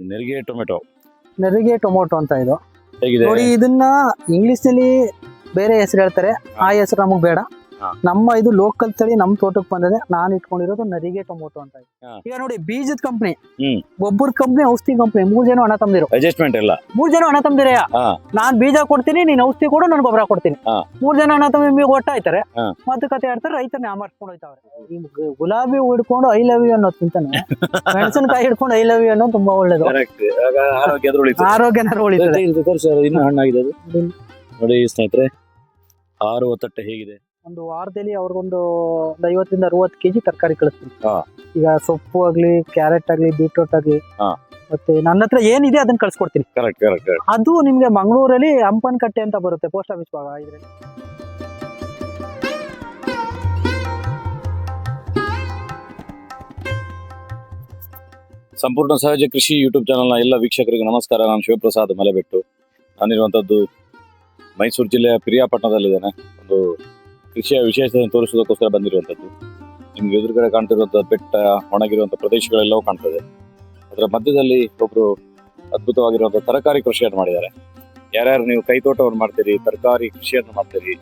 ನೆರಿಗೆ ಟೊಮೆಟೊ. ನೆರಿಗೆ ಟೊಮೊಟೊ ಅಂತ ಇದು. ಹೇಗಿದೆ? ನೋಡಿ ಇದನ್ನ ಇಂಗ್ಲಿಷ್ನಲ್ಲಿ ಬೇರೆ ಹೆಸರು ಹೇಳ್ತಾರೆ. ಆ ಹೆಸರು ನಮಗೆ ಬೇಡ. ನಮ್ಮ ಇದು ಲೋಕಲ್ ತಳಿ ನಮ್ ತೋಟಕ್ಕೆ ಬಂದಿದೆ ನಾನ್ ಇಟ್ಕೊಂಡಿರೋದು ನರಿಗೆ ಟೊಮೊಟೊ ಅಂತ. ಈಗ ನೋಡಿ ಬೀಜದ ಕಂಪ್ನಿ. ಒಬ್ಬರ ಕಂಪ್ನಿ ಔಷಧಿ ಕಂಪ್ನಿ ಮೂರ್ ಜನ ಹಣ ತಂದಿರೋ. ಅಡ್ಜಸ್ಟ್ಮೆಂಟ್ ಇಲ್ಲ ಮೂರ್ ಜನ ಹಣ ತಂದಿರಯ್ಯ ಹಾ. ನಾನ್ ಬೀಜ ಕೊಡ್ತೀನಿ ನೀನ್ ಔಷಧಿ ಕೊಡು ನಾನು ಗೊಬ್ಬರ ಕೊಡ್ತೀನಿ. ಹಾ. ಮೂರ್ ಜನ ಹಣ ತಂದ್ರೆ ನಿಮಗೆ ಒಟ್ಟಾಯ್ತಾರೆ. ಮತ್ತೆ ಮಾತುಕತೆ ಆಡ್ತಾರೆ ರೈತರನ್ನ ಯಾಮಾರ್ಸ್ಕೊಂಡು ಹೋಯ್ತಾವ್ರೆ. ಗುಲಾಬಿ ಹಿಡ್ಕೊಂಡು ಐ ಲವ್ ಯು ಅನ್ನೋದ್ಕಿಂತ ಮೆಣಸಿನಕಾಯಿ ಹಿಡ್ಕೊಂಡು ಐ ಲವ್ ಯು ಅನ್ನೋದು ತುಂಬಾ ಒಳ್ಳೇದು. ಆರೋಗ್ಯ ಉಳಿತದೆ ಇನ್ನು ಹಣ್ಣಾಗಿದೆ ನೋಡಿ ಸ್ನೇಹಿತರೆ ಆರು ಒತ್ತಟ್ಟೆ ಹೇಗಿದೆ. ಒಂದು ವಾರದಲ್ಲಿ ಅವ್ರಿಗೊಂದು ಒಂದು ಐವತ್ತರಿಂದ ಅರವತ್ತು ಕೆಜಿ ತರಕಾರಿ ಕಳಿಸ್ತೀನಿ. ಹಾ. ಈಗ ಸೊಪ್ಪು ಆಗ್ಲಿ ಕ್ಯಾರೆಟ್ ಆಗ್ಲಿ ಬೀಟ್ರೂಟ್ ಆಗ್ಲಿ ಹಾ. ಮತ್ತೆ ನನ್ನ ಹತ್ರ ಏನಿದೆ ಅದನ್ನ ಕಳ್ಸ್ಕೊಡ್ತೀನಿ. ಕರೆಕ್ಟ್ ಕರೆಕ್ಟ್ ಕರೆಕ್ಟ್ ಅದು ನಿಮ್ಗೆ ಮಂಗಳೂರಲ್ಲಿ ಹಂಪನ್ ಕಟ್ಟೆ ಅಂತ ಬರುತ್ತೆ ಪೋಸ್ಟ್ ಆಫೀಸ್ ಭಾಗ ಇದ್ರಲ್ಲಿ. ಸಂಪೂರ್ಣ ಸಹಜ ಕೃಷಿ ಯೂಟ್ಯೂಬ್ ಚಾನಲ್ನ ಎಲ್ಲ ವೀಕ್ಷಕರಿಗೆ ನಮಸ್ಕಾರ. ನಾನು ಶಿವಪ್ರಸಾದ್ ಮಲೆಬೆಟ್ಟು. ನಾನಿರುವಂಥದ್ದು ಮೈಸೂರು ಜಿಲ್ಲೆಯ ಪಿರಿಯಾಪಟ್ಟಣದಲ್ಲಿದ್ದೇನೆ. ಒಂದು ಕೃಷಿಯ ವಿಶೇಷತೆ ತೋರಿಸೋದಕ್ಕೋಸ್ಕರ ಬಂದಿರುವಂಥದ್ದು. ನಿಮ್ಗೆ ಎದುರುಗಡೆ ಕಾಣ್ತಿರುವಂಥ ಬೆಟ್ಟ, ಒಣಗಿರುವಂಥ ಪ್ರದೇಶಗಳೆಲ್ಲವೂ ಕಾಣ್ತದೆ. ಅದರ ಮಧ್ಯದಲ್ಲಿ ಒಬ್ಬರು ಅದ್ಭುತವಾಗಿರುವಂಥ ತರಕಾರಿ ಕೃಷಿಯನ್ನು ಮಾಡಿದ್ದಾರೆ. ಯಾರ್ಯಾರು ನೀವು ಕೈತೋಟವನ್ನು ಮಾಡ್ತೀರಿ, ತರಕಾರಿ ಕೃಷಿಯನ್ನು ಮಾಡ್ತೀರಿ,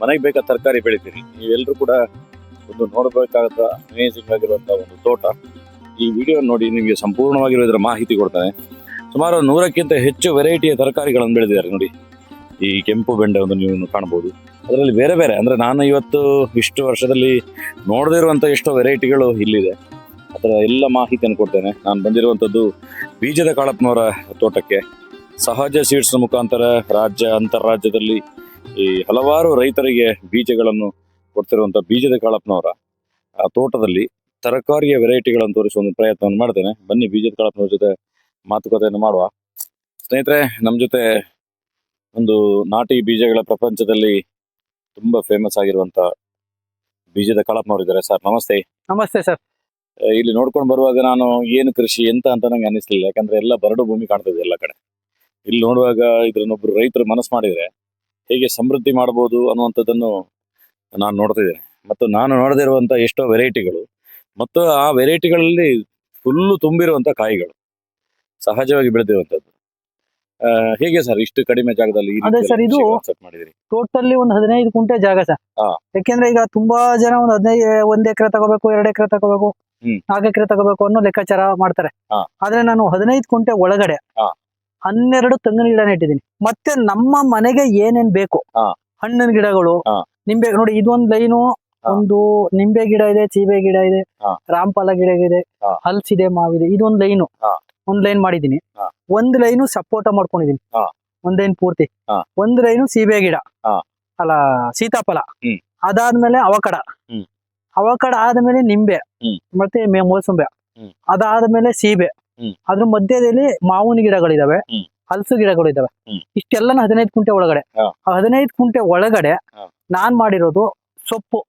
ಮನೆಗೆ ಬೇಕಾದ ತರಕಾರಿ ಬೆಳಿತೀರಿ, ನೀವೆಲ್ಲರೂ ಕೂಡ ಒಂದು ನೋಡಬೇಕಾದ ಅಮೇಸಿಂಗ್ ಆಗಿರುವಂಥ ಒಂದು ತೋಟ. ಈ ವಿಡಿಯೋ ನೋಡಿ ನಿಮಗೆ ಸಂಪೂರ್ಣವಾಗಿರೋ ಇದರ ಮಾಹಿತಿ ಕೊಡ್ತಾನೆ. ಸುಮಾರು ನೂರಕ್ಕಿಂತ ಹೆಚ್ಚು ವೆರೈಟಿಯ ತರಕಾರಿಗಳನ್ನು ಬೆಳೆದಿದ್ದಾರೆ ನೋಡಿ. ಈ ಕೆಂಪು ಬೆಂಡೆ ಒಂದು ನೀವು ಕಾಣಬಹುದು. ಅದರಲ್ಲಿ ಬೇರೆ ಬೇರೆ. ಅಂದ್ರೆ ನಾನು ಇವತ್ತು ಇಷ್ಟು ವರ್ಷದಲ್ಲಿ ನೋಡದಿರುವಂಥ ಎಷ್ಟೋ ವೆರೈಟಿಗಳು ಇಲ್ಲಿದೆ. ಅದರ ಎಲ್ಲ ಮಾಹಿತಿಯನ್ನು ಕೊಡ್ತೇನೆ. ನಾನು ಬಂದಿರುವಂಥದ್ದು ಬೀಜದ ಕಾಳಪ್ಪನವರ ತೋಟಕ್ಕೆ. ಸಹಜ ಸೀಡ್ಸ್ ಮುಖಾಂತರ ರಾಜ್ಯ ಅಂತಾರಾಜ್ಯದಲ್ಲಿ ಈ ಹಲವಾರು ರೈತರಿಗೆ ಬೀಜಗಳನ್ನು ಕೊಡ್ತಿರುವಂಥ ಬೀಜದ ಕಾಳಪ್ಪನವರ, ಆ ತೋಟದಲ್ಲಿ ತರಕಾರಿಯ ವೆರೈಟಿಗಳನ್ನು ತೋರಿಸುವ ಒಂದು ಪ್ರಯತ್ನವನ್ನು ಮಾಡ್ತೇನೆ. ಬನ್ನಿ ಬೀಜದ ಕಾಳಪ್ಪನವ್ರ ಜೊತೆ ಮಾತುಕತೆಯನ್ನು ಮಾಡುವ. ಸ್ನೇಹಿತರೆ, ನಮ್ಮ ಜೊತೆ ಒಂದು ನಾಟಿ ಬೀಜಗಳ ಪ್ರಪಂಚದಲ್ಲಿ ತುಂಬಾ ಫೇಮಸ್ ಆಗಿರುವಂತ ಬೀಜದ ಕಾಳಪ್ಪನವರಿದ್ದಾರೆ ಸರ್. ನಮಸ್ತೆ. ನಮಸ್ತೆ ಸರ್. ಇಲ್ಲಿ ನೋಡ್ಕೊಂಡು ಬರುವಾಗ ನಾನು ಏನು ಕೃಷಿ ಎಂತ ಅಂತ ನಂಗೆ ಅನಿಸ್ಲಿಲ್ಲ. ಯಾಕಂದ್ರೆ ಎಲ್ಲ ಬರಡು ಭೂಮಿ ಕಾಣ್ತದೆ ಎಲ್ಲ ಕಡೆ. ಇಲ್ಲಿ ನೋಡುವಾಗ ಇದ್ರನ್ನೊಬ್ರು ರೈತರು ಮನಸ್ಸು ಮಾಡಿದ್ರೆ ಹೇಗೆ ಸಮೃದ್ಧಿ ಮಾಡಬಹುದು ಅನ್ನುವಂಥದ್ದನ್ನು ನಾನು ನೋಡ್ತಿದ್ದೇನೆ ಮತ್ತು ನಾನು ನೋಡದೇ ಇರುವಂತ ಎಷ್ಟೋ ವೆರೈಟಿಗಳು ಮತ್ತು ಆ ವೆರೈಟಿಗಳಲ್ಲಿ ಫುಲ್ಲು ತುಂಬಿರುವಂತ ಕಾಯಿಗಳು. ಸಹಜವಾಗಿ ಬೆಳೆದಿರುವಂಥದ್ದು ಹೇಗೆ ಸರ್ ಇಷ್ಟು ಕಡಿಮೆ ಜಾಗದಲ್ಲಿ ಈ ಅದೇ ಸರ್, ಇದು- ಮಾಡಿದಿರಿ ಟೋಟಲಿ ಒಂದು ಹದಿನೈದು ಕುಂಟೆ ಜಾಗ ಸರ್ ಹಾ. ಯಾಕೆಂದ್ರೆ ಈಗ ತುಂಬಾ ಜನ ಒಂದು ಹದಿನೈದು ಒಂದ್ ಎಕರೆ ತಗೋಬೇಕು ಎರಡು ಎಕರೆ ತಗೋಬೇಕು ಹ್ಮ್. ನಾಲ್ಕು ಎಕರೆ ತಗೋಬೇಕು ಅನ್ನೋ ಲೆಕ್ಕಾಚಾರ ಮಾಡ್ತಾರೆ ಹಾ. ಆದ್ರೆ ನಾನು ಹದಿನೈದು ಕುಂಟೆ ಒಳಗಡೆ ಹಾ. ಹನ್ನೆರಡು ತೆಂಗಿನ ಗಿಡ ನೆಟ್ಟಿದ್ದೀನಿ ಮತ್ತೆ ನಮ್ಮ ಮನೆಗೆ ಏನೇನ್ ಬೇಕು ಹಾ. ಹಣ್ಣಿನ ಗಿಡಗಳು ಹಾ. ನಿಂಬೆ ನೋಡಿ ಇದೊಂದ್ ಲೈನು ಹಾ. ಒಂದು ನಿಂಬೆ ಗಿಡ ಇದೆ ಚೀಬೆ ಗಿಡ ಇದೆ ಹಾ. ರಾಮಫಲ ಗಿಡ ಇದೆ ಹಾ. ಹಲ್ಸಿದೆ ಮಾವಿದೆ ಇದೊಂದ್ ಲೈನು ಹಾ. ಒಂದ್ ಲೈನ್ ಮಾಡಿದೀನಿ. ಒಂದ್ ಲೈನು ಸಪೋಟ ಮಾಡ್ಕೊಂಡಿದೀನಿ ಒಂದ್ ಲೈನ್ ಪೂರ್ತಿ. ಒಂದ್ ಲೈನು ಸೀಬೆ ಗಿಡ. ಅಲ್ಲ ಸೀತಾಫಲ. ಅದಾದ್ಮೇಲೆ ಅವಕಡ. ಅವಕಡ ಆದ್ಮೇಲೆ ನಿಂಬೆ ಮತ್ತೆ ಮೋಸಂಬೆ. ಅದಾದ್ಮೇಲೆ ಸೀಬೆ. ಅದ್ರ ಮಧ್ಯದಲ್ಲಿ ಮಾವಿನ ಗಿಡಗಳಿದಾವೆ. ಹಲಸು ಗಿಡಗಳು ಇದಾವೆ. ಇಷ್ಟೆಲ್ಲನ ಹದಿನೈದು ಕುಂಟೆ ಒಳಗಡೆ ಹದಿನೈದು ಕುಂಟೆ ಒಳಗಡೆ. ನಾನ್ ಮಾಡಿರೋದು ಸೊಪ್ಪು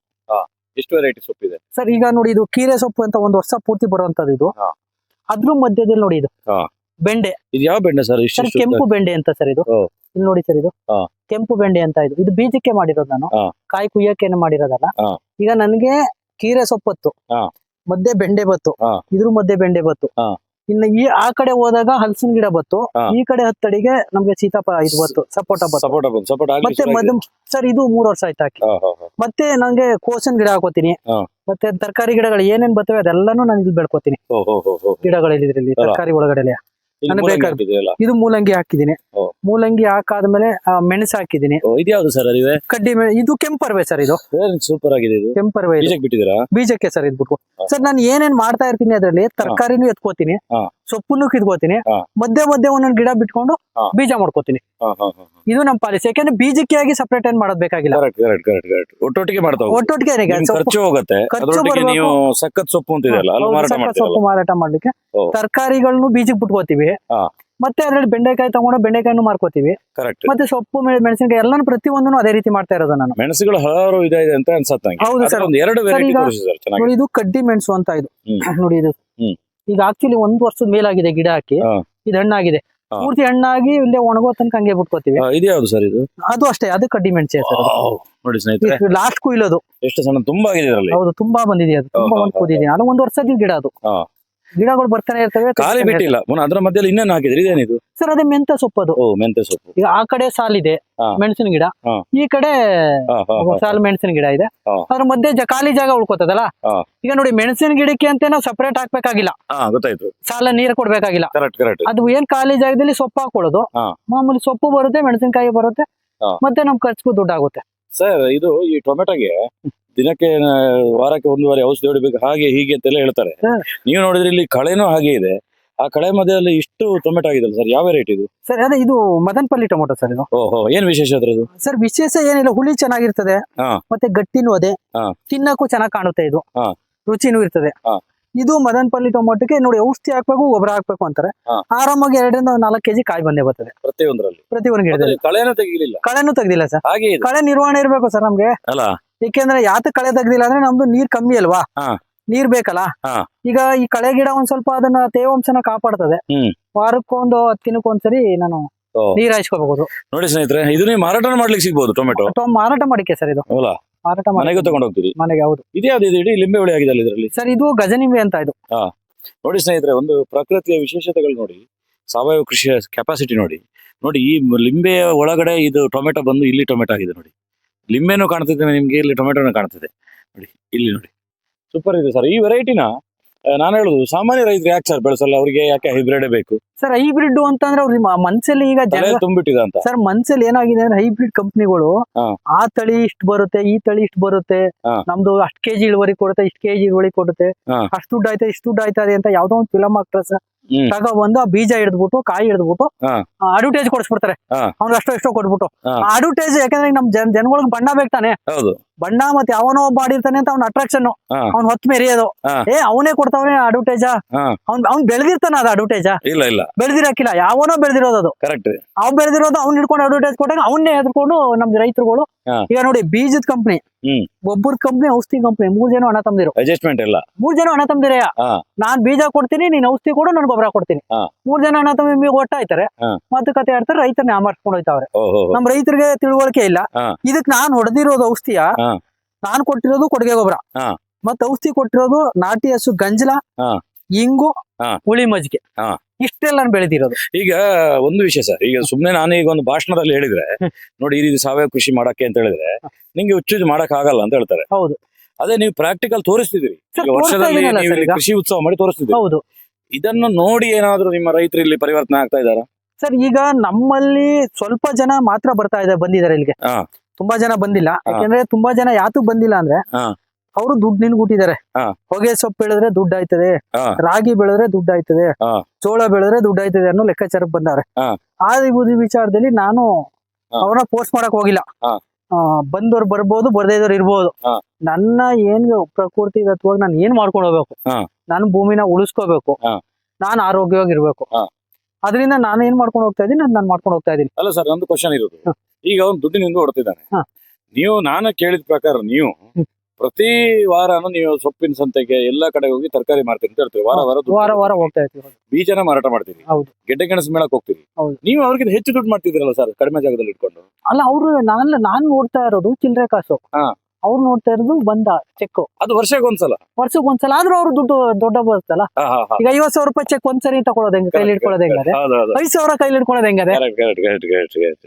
ಎಷ್ಟು ವೆರೈಟಿ ಸೊಪ್ಪು ಇದೆ ಸರ್ ಈಗ ನೋಡಿ ಇದು ಕೀರೆ ಸೊಪ್ಪು ಅಂತ ಒಂದು ವರ್ಷ ಪೂರ್ತಿ ಬರುವಂತದ್ದು ಇದು. ಅದ್ರ ಮಧ್ಯದಲ್ಲಿ ನೋಡಿ ಇದು. ಬೆಂಡೆ. ಇದು ಯಾವ ಬೆಂಡೆ ಸರ್? ಸರ್ ಕೆಂಪು ಬೆಂಡೆ ಅಂತ ಸರ್ ಇದು. ಇಲ್ಲಿ ನೋಡಿ ಸರ್ ಇದು. ಕೆಂಪು ಬೆಂಡೆ ಅಂತ ಇದು. ಇದು ಬೀಜಕ್ಕೆ ಮಾಡಿರೋದು ನಾನು. ಕಾಯಿ ಕುಯ್ಯಕ್ಕೆ ಮಾಡಿರೋದಲ್ಲ. ಈಗ ನನ್ಗೆ ಕೀರೆ ಸೊಪ್ಪತ್ತು. ಮಧ್ಯೆ ಬೆಂಡೆ ಬತ್ತು. ಇದ್ರ ಮಧ್ಯೆ ಬೆಂಡೆ ಬತ್ತು. ಇನ್ನು ಈ ಆ ಕಡೆ ಹೋದಾಗ ಹಲಸಿನ ಗಿಡ ಬತ್ತು ಈ ಕಡೆ ಹತ್ತಡಿಗೆ ನಮ್ಗೆ ಸೀತಾಫಲ ಇದು ಬತ್ತು ಸಪೋಟ ಬತ್ತು ಮತ್ತೆ. ಮಧ್ಯ ಸರ್ ಇದು ಮೂರ್ ವರ್ಷ ಆಯ್ತು ಹಾಕಿ. ಮತ್ತೆ ನಂಗೆ ಕೋಸನ್ ಗಿಡ ಹಾಕೋತೀನಿ. ಮತ್ತೆ ತರಕಾರಿ ಗಿಡಗಳು ಏನೇನ್ ಬರ್ತವೆ ಅದೆಲ್ಲಾನು ನಾನು ಇಲ್ಲಿ ಬೆಳ್ಕೋತೀನಿ. ಗಿಡಗಳಲ್ಲಿ ಇದ್ರಲ್ಲಿ ತರಕಾರಿ ಒಳಗಡೆ ಇದು ಮೂಲಂಗಿ ಹಾಕಿದೀನಿ ಮೂಲಂಗಿ ಹಾಕಾದ್ಮೇಲೆ ಮೆಣಸು ಹಾಕಿದೀನಿ ಇದು ಯಾವ್ದು ಸರ್ ಅದಿವೆ ಕಡ್ಡಿ ಇದು ಕೆಂಪರ್ವೆ ಸರ್ ಇದು. ಸೂಪರ್ ಆಗಿದೆ ಇದು. ಕೆಂಪರ್ವೆ ಬೀಜಕ್ಕೆ ಸರ್ ಇದ್ಬಿಟ್ಟು. ಸರ್ ನಾನು ಏನೇನ್ ಮಾಡ್ತಾ ಇರ್ತೀನಿ ಅದ್ರಲ್ಲಿ ತರಕಾರಿನೂ ಎತ್ಕೋತೀನಿ. ಸೊಪ್ಪನ್ನು ಕಿತ್ಕೋತೀನಿ. ಮಧ್ಯೆ ಮಧ್ಯೆ ಒಂದೊಂದು ಗಿಡ ಬಿಟ್ಕೊಂಡು. ಬೀಜ ಮಾಡ್ಕೋತೀನಿ. ಇದು ನಮ್ಮ ಪಾಲಿಸಿ. ಯಾಕಂದ್ರೆ ಬೀಜಕ್ಕೆ ಆಗಿ ಸಪರೇಟ್ ಏನ್ ಮಾಡೋದ್ ಬೇಕಾಗಿಲ್ಲ. ಒಟ್ಟೊಟ್ಟಿಗೆ ಮಾಡ್ತಾವೆ ಒಟ್ಟೊಟ್ಟಿಗೆ ಖರ್ಚು ಹೋಗುತ್ತೆ. ನೀವು ಸಖತ್ ಸೊಪ್ಪು ಮಾಡ್ತೀರಲ್ಲ. ಸೊಪ್ಪು ಮಾರಾಟ ಮಾಡ್ಲಿಕ್ಕೆ. ತರಕಾರಿಗಳನ್ನು ಬೀಜಕ್ಕೆ ಬಿಟ್ಕೋತೀವಿ. ಮತ್ತೆ ಅದ್ರಲ್ಲಿ ಬೆಂಡೆಕಾಯಿ ತಗೊಂಡು ಬೆಂಡೆಕಾಯಿನೂ ಮಾರ್ಕೋತೀವಿ. ಕರೆಕ್ಟ್ ಮತ್ತೆ ಸೊಪ್ಪು ಮೆಣಸಿನಕಾಯಿ ಎಲ್ಲಾನು ಪ್ರತಿಯೊಂದನ್ನು ಅದೇ ರೀತಿ ಮಾಡ್ತಾ ಇರೋದು ನಾನು. ಮೆಣಸುಗಳು ಹಲವಾರು ಇದೆ ಅಂತ ಅನ್ಸತ್ತೆ ಹೌದು ಸರ್. ಒಂದು ಎರಡು ವೆರೈಟಿ ನೋಡಿ ಇದು ಕಡ್ಡಿ ಮೆಣಸು ಅಂತ ಇದು. ನೋಡಿ ಇದು. ಈಗ ಆಕ್ಚುಲಿ ಒಂದು ವರ್ಷದ ಮೇಲಾಗಿದೆ ಗಿಡ ಹಾಕಿ ಇದು ಹಣ್ಣಾಗಿದೆ. ಪೂರ್ತಿ ಹಣ್ಣಾಗಿ ಇಲ್ಲೇ ಒಣಗೋ ತನಕ ಹಂಗೆ ಬಿಟ್ಕೋತೀವಿ. ಇದು ಯಾವ್ದು ಸರ್ ಇದು? ಅದು ಅಷ್ಟೇ ಅದು ಕಡ್ಡಿ ಮೆಣಸೆ. ನೋಡಿ ಸ್ನೇಹಿತರೆ. ಲಾಸ್ಟ್ ಕುಯ್ಲೋದು. ಎಷ್ಟು ಸಣ್ಣ ತುಂಬಾ ಆಗಿದೆ ಹೌದು ತುಂಬಾ ಬಂದಿದೆ ಅದು. ತುಂಬಾ ಹಾ, ಕೂದಿದೆ. ಅದು ಒಂದ್ ವರ್ಷದ ಗಿಡ ಅದು. ಗಿಡಗಳು ಬರ್ತಾನೆ ಇರ್ತವೆ ಖಾಲಿ ಬಿಟ್ಟಿಲ್ಲ. ಮುನ್ನ ಅದ್ರ ಮಧ್ಯದಲ್ಲಿ ಇನ್ನೇನು ಹಾಕಿದ್ರಿ. ಇದೇನಿದು? ಸರ್ ಅದೇ ಸೊಪ್ಪು ಅದು ಓ ಮೆಂತೆ ಸೊಪ್ಪು. ಈಗ ಆ ಕಡೆ ಸಾಲಿದೆ. ಮೆಣಸಿನ ಗಿಡ. ಈ ಕಡೆ ಸಾಲ್ ಮೆಣಸಿನ ಗಿಡ ಇದೆ. ಅದ್ರ ಮಧ್ಯೆ ಖಾಲಿ ಜಾಗ ಉಳ್ಕೋತದಲ್ಲ? ಈಗ ನೋಡಿ ಮೆಣಸಿನ ಗಿಡಕ್ಕೆ ಅಂತ ನಾವು ಸಪರೇಟ್ ಹಾಕ್ಬೇಕಾಗಿಲ್ಲ ಗೊತ್ತಾಯ್ತು. ಸಾಲ ನೀರು ಕೊಡ್ಬೇಕಾಗಿಲ್ಲ. ಕರೆಕ್ಟ್ ಕರೆಕ್ಟ್ ಅದು ಏನ್ ಖಾಲಿ ಜಾಗದಲ್ಲಿ ಸೊಪ್ಪು ಹಾಕೊಳ್ಳೋದು. ಮಾಮೂಲಿ ಸೊಪ್ಪು ಬರುತ್ತೆ ಮೆಣಸಿನಕಾಯಿ ಬರುತ್ತೆ. ಮತ್ತೆ ನಮ್ ಖರ್ಚು ದುಡ್ಡು ಆಗುತ್ತೆ. ಸರ್ ಇದು ಈ ಟೊಮೆಟೊಗೆ ದಿನಕ್ಕೆ ವಾರಕ್ಕೆ ಒಂದೂವರೆ ಔಷಧಿ ಹೊಡಿಬೇಕು ಹಾಗೆ ಹೀಗೆ ಅಂತೆಲ್ಲ ಹೇಳ್ತಾರೆ. ನೀವು ನೋಡಿದ್ರೆ ಇಲ್ಲಿ ಕಳೆನೂ ಹಾಗೆ ಇದೆ ಆ ಕಳೆ ಮಧ್ಯದಲ್ಲಿ ಇಷ್ಟು ಟೊಮೆಟೊ ಆಗಿದೆ ಸರ್ ಯಾವ ರೇಟ್ ಇದು ಸರ್ ಅದೇ ಇದು ಮದನ್ಪಲ್ಲಿ ಟೊಮೆಟೊ ಸರ್ ಇದು ಓಹೋ ಏನ್ ವಿಶೇಷ ಅದ್ರದ್ದು ಸರ್ ವಿಶೇಷ ಏನಿಲ್ಲ ಹುಳಿ ಚೆನ್ನಾಗಿರ್ತದೆ. ಮತ್ತೆ ಗಟ್ಟಿನೂ ಅದೇ. ತಿನ್ನಕ್ಕೂ ಚೆನ್ನಾಗಿ ಕಾಣುತ್ತೆ ಇದು. ರುಚಿನೂ ಇರ್ತದೆ. ಇದು ಮದನ್ಪಲ್ಲಿ ಟೊಮೊಟೊಗೆ ನೋಡಿ ಔಷಧಿ ಹಾಕ್ಬೇಕು ಗೊಬ್ಬರ ಹಾಕ್ಬೇಕು ಅಂತಾರೆ. ಆರಾಮಾಗಿ ಎರಡರಿಂದ ನಾಲ್ಕು ಕೆಜಿ ಕಾಯಿ ಬಂದೇ ಬರ್ತದೆ. ಪ್ರತಿಯೊಂದರಲ್ಲಿ? ಪ್ರತಿ ಒಂದ್ ಗಿಡದಲ್ಲಿ ಕಳೆನೂ ತೆಗಿಲಿಲ್ಲ? ಕಳೆನೂ ತೆಗ್ದಿಲ್ಲ ಸರ್. ಹಾಗೆ ಕಳೆ ನಿರ್ವಹಣೆ ಇರ್ಬೇಕು ಸರ್ ನಮ್ಗೆ. ಅಲ್ಲ. ಏಕೆಂದ್ರೆ ಯಾತ ಕಳೆ ತೆಗ್ದಿಲ್ಲ ಅಂದ್ರೆ ನಮ್ದು ನೀರ್ ಕಮ್ಮಿ ಅಲ್ವಾ? ನೀರ್ ಬೇಕಲ್ಲ? ಈಗ ಈ ಕಳೆ ಗಿಡ ಒಂದ್ ಸ್ವಲ್ಪ ಅದನ್ನ ತೇವಾಂಶನ ಕಾಪಾಡ್ತದೆ. ವಾರಕ್ಕೊಂದು ಹತ್ತಿನಕ್ಕೊಂದ್ಸರಿ ನಾನು. ನೀರ್ ಹಾಯಿಸ್ಕೋಬಹುದು. ನೋಡಿ ಸ್ನೇಹಿತರೆ ಇದು ನೀವು ಮಾರಾಟ ಮಾಡ್ಲಿಕ್ಕೆ ಸಿಗ್ಬೋದು ಟೊಮೆಟೊ? ಮಾರಾಟ ಮಾಡಿಕೆ ಸರ್ ಇದು. ಮಾರಾಟ ಮನೆಗೆ ಮಾಡಿ ತಗೊಂಡು ಹೋಗ್ತೀರಿ ಮನೆಗೆ ಹೌದು. ಇದ್ಯಾವ್ದು ಇದು ಇಡೀ ಲಿಂಬೆ ಹುಳಿ ಆಗಿದೆ ಇದರಲ್ಲಿ ಸರ್ ಇದು ಗಜನಿಂಬೆ ಅಂತ ಇದು. ನೋಡಿ ಸ್ನೇಹಿತರೆ ಒಂದು ಪ್ರಕೃತಿಯ ವಿಶೇಷತೆಗಳು ನೋಡಿ. ಸಾವಯವ ಕೃಷಿಯ ಕೆಪಾಸಿಟಿ ನೋಡಿ. ನೋಡಿ ಈ ಲಿಂಬೆಯ ಒಳಗಡೆ ಇದು ಟೊಮೆಟೊ ಬಂದು ಇಲ್ಲಿ ಟೊಮೆಟೊ ಆಗಿದೆ ನೋಡಿ. ಲಿಂಬೆನೂ ಕಾಣ್ತಿದೆ ನಿಮ್ಗೆ ಇಲ್ಲಿ ಟೊಮೆಟೊನೂ ಕಾಣ್ತಿದೆ. ನೋಡಿ ಇಲ್ಲಿ ನೋಡಿ. ಸೂಪರ್ ಇದೆ ಸರ್. ಈ ವೆರೈಟಿನ ನಾನು ಹೇಳುದು ಸಾಮಾನ್ಯ ರೈತರು ಯಾಕೆ ಸರ್ ಬೆಳೆಸಲ್ಲ ಅವರಿಗೆ ಯಾಕೆ ಹೈಬ್ರಿಡ್ ಬೇಕು ಸರ್ ಹೈಬ್ರಿಡ್ ಅಂತಂದ್ರೆ ಅವ್ರ ಮನ್ಸಲ್ಲಿ ಈಗ ಜನ ತಲೆ ತುಂಬಿಟ್ಟಿದೆ ಅಂತ ಸರ್ ಮನ್ಸಲ್ಲಿ ಏನಾಗಿದೆ ಅಂದ್ರೆ ಹೈಬ್ರಿಡ್ ಕಂಪ್ನಿಗಳು ಹಾ. ಆ ತಳಿ ಇಷ್ಟು ಬರುತ್ತೆ ಈ ತಳಿ ಇಷ್ಟು ಬರುತ್ತೆ ಹಾ. ನಮ್ದು ಅಷ್ಟ್ ಕೆಜಿ ಇಳುವರಿ ಕೊಡುತ್ತೆ ಇಷ್ಟ್ ಕೆಜಿ ಇಳುವರಿ ಕೊಡುತ್ತೆ ಹಾ. ಅಷ್ಟು ದುಡ್ಡು ಆಯ್ತಾ ಇಷ್ಟು ದುಡ್ಡು ಆಯ್ತಾ ಅಂತ ಯಾವ್ದೋ ಒಂದು ಫಿಲಮ್ ಆಗ್ತಾರೆ ಸರ್ ಹ್ಮ್ ತಗೊಬಂದು ಆ ಬೀಜ ಹಿಡಿದ್ಬಿಟ್ಟು ಕಾಯಿ ಹಿಡಿದ್ಬಿಟ್ಟು ಹಾ. ಅಡ್ವರ್ಟೈಸ್ ಕೊಡಿಸ್ಬಿಡ್ತಾರೆ ಹಾ. ಅವ್ನಿಗೆ ಅಷ್ಟೋ ಎಷ್ಟೋ ಕೊಟ್ಬಿಟ್ಟು ಹಾ. ಅಡ್ವರ್ಟೈಸ್ ಯಾಕಂದ್ರೆ ಈಗ ನಮ್ ಜನ ಜನಗಳಿಗೆ ಬಣ್ಣ ಬೇಕಾನೆ ಹೌದು ಬಣ್ಣ ಮತ್ತೆ ಯಾವನೋ ಒಬ್ಬ ಮಾಡಿರ್ತಾನೆ ಅಂತ ಅವ್ನ ಅಟ್ರಾಕ್ಷನ್ ಅವ್ನ ಅವ್ನ್ ಹೊತ್ತು ಮೆರೆಯೋದು ಏ ಅವನೇ ಕೊಡ್ತಾವನೆ ಅಡ್ವರ್ಟೈಜ. ಅವ್ನ್ ಅವ್ನ್ ಬೆಳೆದಿರ್ತಾನ ಅದ ಅಡ್ವರ್ಟೈಜ ಇಲ್ಲ ಇಲ್ಲ. ಬೆಳೆದಿರಕ್ಕಿಲ್ಲ ಯಾವನೋ ಬೆಳೆದಿರೋದು ಅದು. ಕರೆಕ್ಟ್ ಅವ್ ಬೆಳೆದಿರೋದು ಅವ್ನ್ ಹಿಡ್ಕೊಂಡು ಅಡ್ವರ್ಟೈಸ್ ಕೊಟ್ಟಾಗ ಅವನ್ನೇ ಎದ್ಕೊಂಡು ನಮ್ದು ರೈತರುಗಳು. ಈಗ ನೋಡಿ ಬೀಜದ ಕಂಪ್ನಿ. ಒಬ್ಬರ ಕಂಪ್ನಿ ಔಷಧಿ ಕಂಪ್ನಿ ಮೂರ್ ಜನ ಹಣ ತಂದಿರೋ ಅಡ್ಜಸ್ಟ್ಮೆಂಟ್ ಇಲ್ಲ ಮೂರ್ ಜನ ಹಣ ತಂದಿರಯ್ಯ. ನಾನ್ ಬೀಜ ಕೊಡ್ತೀನಿ ನೀನ್ ಔಷಧಿ ಕೊಡು ನನ್ ಗೊಬ್ಬರ ಕೊಡ್ತೀನಿ. ಮೂರ್ ಜನ ಅಣ್ಣ ನಿಮಗೆ ಒಟ್ಟಾಯ್ತಾರೆ. ಮಾತುಕತೆ ಆಡ್ತಾರೆ ರೈತರನ್ನ ಯಾಮಾರ್ಸ್ಕೊಂಡು ಹೋಯ್ತಾವ್ರೆ ನಮ್ ರೈತರಿಗೆ ತಿಳುವಳಿಕೆ ಇಲ್ಲ. ಇದಕ್ ನಾನ್ ಹೊಡೆದಿರೋದು ಔಷಧಿಯ ನಾನ್ ಕೊಟ್ಟಿರೋದು ಕೊಡುಗೆ ಗೊಬ್ಬರ ಮತ್ತೆ ಔಷಧಿ ಕೊಟ್ಟಿರೋದು ನಾಟಿ ಹಸು ಗಂಜಲ. ಇಂಗು. ಹುಳಿ ಮಜ್ಜಿಗೆ. ಇಷ್ಟೆಲ್ಲ ನಾನು ಬೆಳೆದಿರೋದು. ಈಗ ಒಂದು ವಿಷಯ ಸರ್ ಈಗ ಸುಮ್ನೆ ನಾನು ಈಗ ಒಂದು ಭಾಷಣದಲ್ಲಿ ಹೇಳಿದ್ರೆ ನೋಡಿ ಈ ರೀತಿ ಸಾವಯವ ಕೃಷಿ ಮಾಡಕ್ಕೆ ಅಂತ ಹೇಳಿದ್ರೆ ನಿಂಗೆ ಹುಚ್ಚು ಮಾಡಕ್ ಆಗಲ್ಲ ಅಂತ ಹೇಳ್ತಾರೆ. ಹೌದು. ಅದೇ ನೀವು ಪ್ರಾಕ್ಟಿಕಲ್ ತೋರಿಸ್ತಿದ್ರಿ ವರ್ಷದಲ್ಲಿ ನೀವು. ಕೃಷಿ ಉತ್ಸವ ಮಾಡಿ ತೋರಿಸ್ತಿದ್ರಿ ಹೌದು. ಇದನ್ನು ನೋಡಿ ಏನಾದ್ರೂ ನಿಮ್ಮ ರೈತರು ಇಲ್ಲಿ ಪರಿವರ್ತನೆ ಆಗ್ತಾ ಇದಾರ ಸರ್ ಈಗ ನಮ್ಮಲ್ಲಿ ಸ್ವಲ್ಪ ಜನ ಮಾತ್ರ ಬರ್ತಾ ಇದ್ದಾರೆ ಬಂದಿದ್ದಾರೆ ಇಲ್ಲಿಗೆ. ಹಾ. ತುಂಬಾ ಜನ ಬಂದಿಲ್ಲ. ಯಾಕಂದ್ರೆ ತುಂಬಾ ಜನ ಯಾತಕ್ ಬಂದಿಲ್ಲ ಅಂದ್ರೆ ಹಾ. ಅವರು ದುಡ್ಡು ನಿನ್ಗುಟ್ಟಿದ್ದಾರೆ. ಹೊಗೆ ಸೊಪ್ಪು ಬೆಳೆದ್ರೆ ದುಡ್ಡು ಆಯ್ತದೆ. ರಾಗಿ ಬೆಳೆದ್ರೆ ದುಡ್ಡು ಆಯ್ತದೆ. ಚೋಳ ಜೋಳ ಬೆಳೆದ್ರೆ ದುಡ್ಡು ಆಯ್ತದೆ ಅನ್ನೋ ಲೆಕ್ಕಾಚಾರಕ್ಕೆ ಬಂದವ್ರೆ ಹಾ. ಆ ಬುದ್ಧಿ ವಿಚಾರದಲ್ಲಿ ನಾನು. ಅವ್ರನ್ನ ಪೋಸ್ಟ್ ಮಾಡಕ್ ಹೋಗಿಲ್ಲ. ಬಂದವ್ರು ಬರ್ಬೋದು ಬರ್ದೇ ಇದ್ದವ್ರು ಇರ್ಬೋದು. ನನ್ನ ಏನ್ ಪ್ರಕೃತಿ ತತ್ವವಾಗಿ ನಾನು ಏನ್ ಮಾಡ್ಕೊಂಡು ಹೋಗ್ಬೇಕು. ನಾನು ಭೂಮಿನ ಉಳಿಸ್ಕೋಬೇಕು. ನಾನು ಆರೋಗ್ಯವಾಗಿರ್ಬೇಕು. ಅದರಿಂದ ನಾನು ಏನ್ ಮಾಡ್ಕೊಂಡು ಹೋಗ್ತಾ ಇದೀನಿ ನಾನು ಮಾಡ್ಕೊಂಡು ಹೋಗ್ತಾ ಇದೀನಿ. ಅಲ್ಲ ಸರ್ ಒಂದು ಕ್ವಶನ್ ಇರೋದು. ಈಗ ಅವ್ನು ದುಡ್ಡಿನಿಂದ ಹೊಡ್ತಿದ್ದಾನೆ. ನೀವು ನಾನು ಕೇಳಿದ ಪ್ರಕಾರ ನೀವು. ಪ್ರತಿ ವಾರನೂ ನೀವು ಸೊಪ್ಪಿನ ಸಂತೆಗೆ ಎಲ್ಲಾ ಕಡೆ ಹೋಗಿ ತರಕಾರಿ ಮಾರ್ತೀರಿ ಅಂತ ಹೇಳ್ತೀವಿ ವಾರ ವಾರ ದುಡ್ಡು ವಾರ ವಾರ ಹೋಗ್ತಾ ಇರ್ತೀವಿ ಬೀಜನ ಮಾರಾಟ ಮಾಡ್ತೀರಿ ಹೌದು. ಗೆಡ್ಡೆ ಗೆಣಸು ಮೇಳಕ್ ಹೋಗ್ತೀರಿ ಹೌದು. ನೀವು ಅವ್ರಿಗೆ ಹೆಚ್ಚು ದುಡ್ಡು ಮಾಡ್ತಿದ್ರಲ್ಲ ಸರ್ ಕಡಿಮೆ ಜಾಗದಲ್ಲಿ ಇಟ್ಕೊಂಡು ಅಲ್ಲ ಅವ್ರು ನಾನ್ ನಾನ್ ನೋಡ್ತಾ ಇರೋದು ಚಿಲ್ಲರೆ ಕಾಸು ಹಾ. ಅವ್ರು ನೋಡ್ತಾ ಇರೋದು ಬಂದ ಚೆಕ್ ಅದು ವರ್ಷಕ್ಕೆ ಒಂದ್ಸಲ ವರ್ಷಕ್ಕೆ ಒಂದ್ಸಲ ಆದ್ರೂ ಅವ್ರು ದುಡ್ಡು ದೊಡ್ಡ ಬರುತ್ತಲ್ಲ ಹಾ, ಹಾ, ಹಾ. ಈಗ ಐವತ್ ಸಾವಿರ ರೂಪಾಯಿ ಚೆಕ್ ಒಂದ್ಸರಿ ತಗೊಳೋದ್ ಹೆಂಗ್ ಕೈಲಿ ಇಟ್ಕೊಳ್ಳೋದ್ ಹೆಂಗದೆ ಹೌದು, ಹೌದು. ಐದ್ ಸಾವಿರ ಕೈಲಿ ಇಟ್ಕೊಳ್ಳೋದ್ ಹೆಂಗದೆ.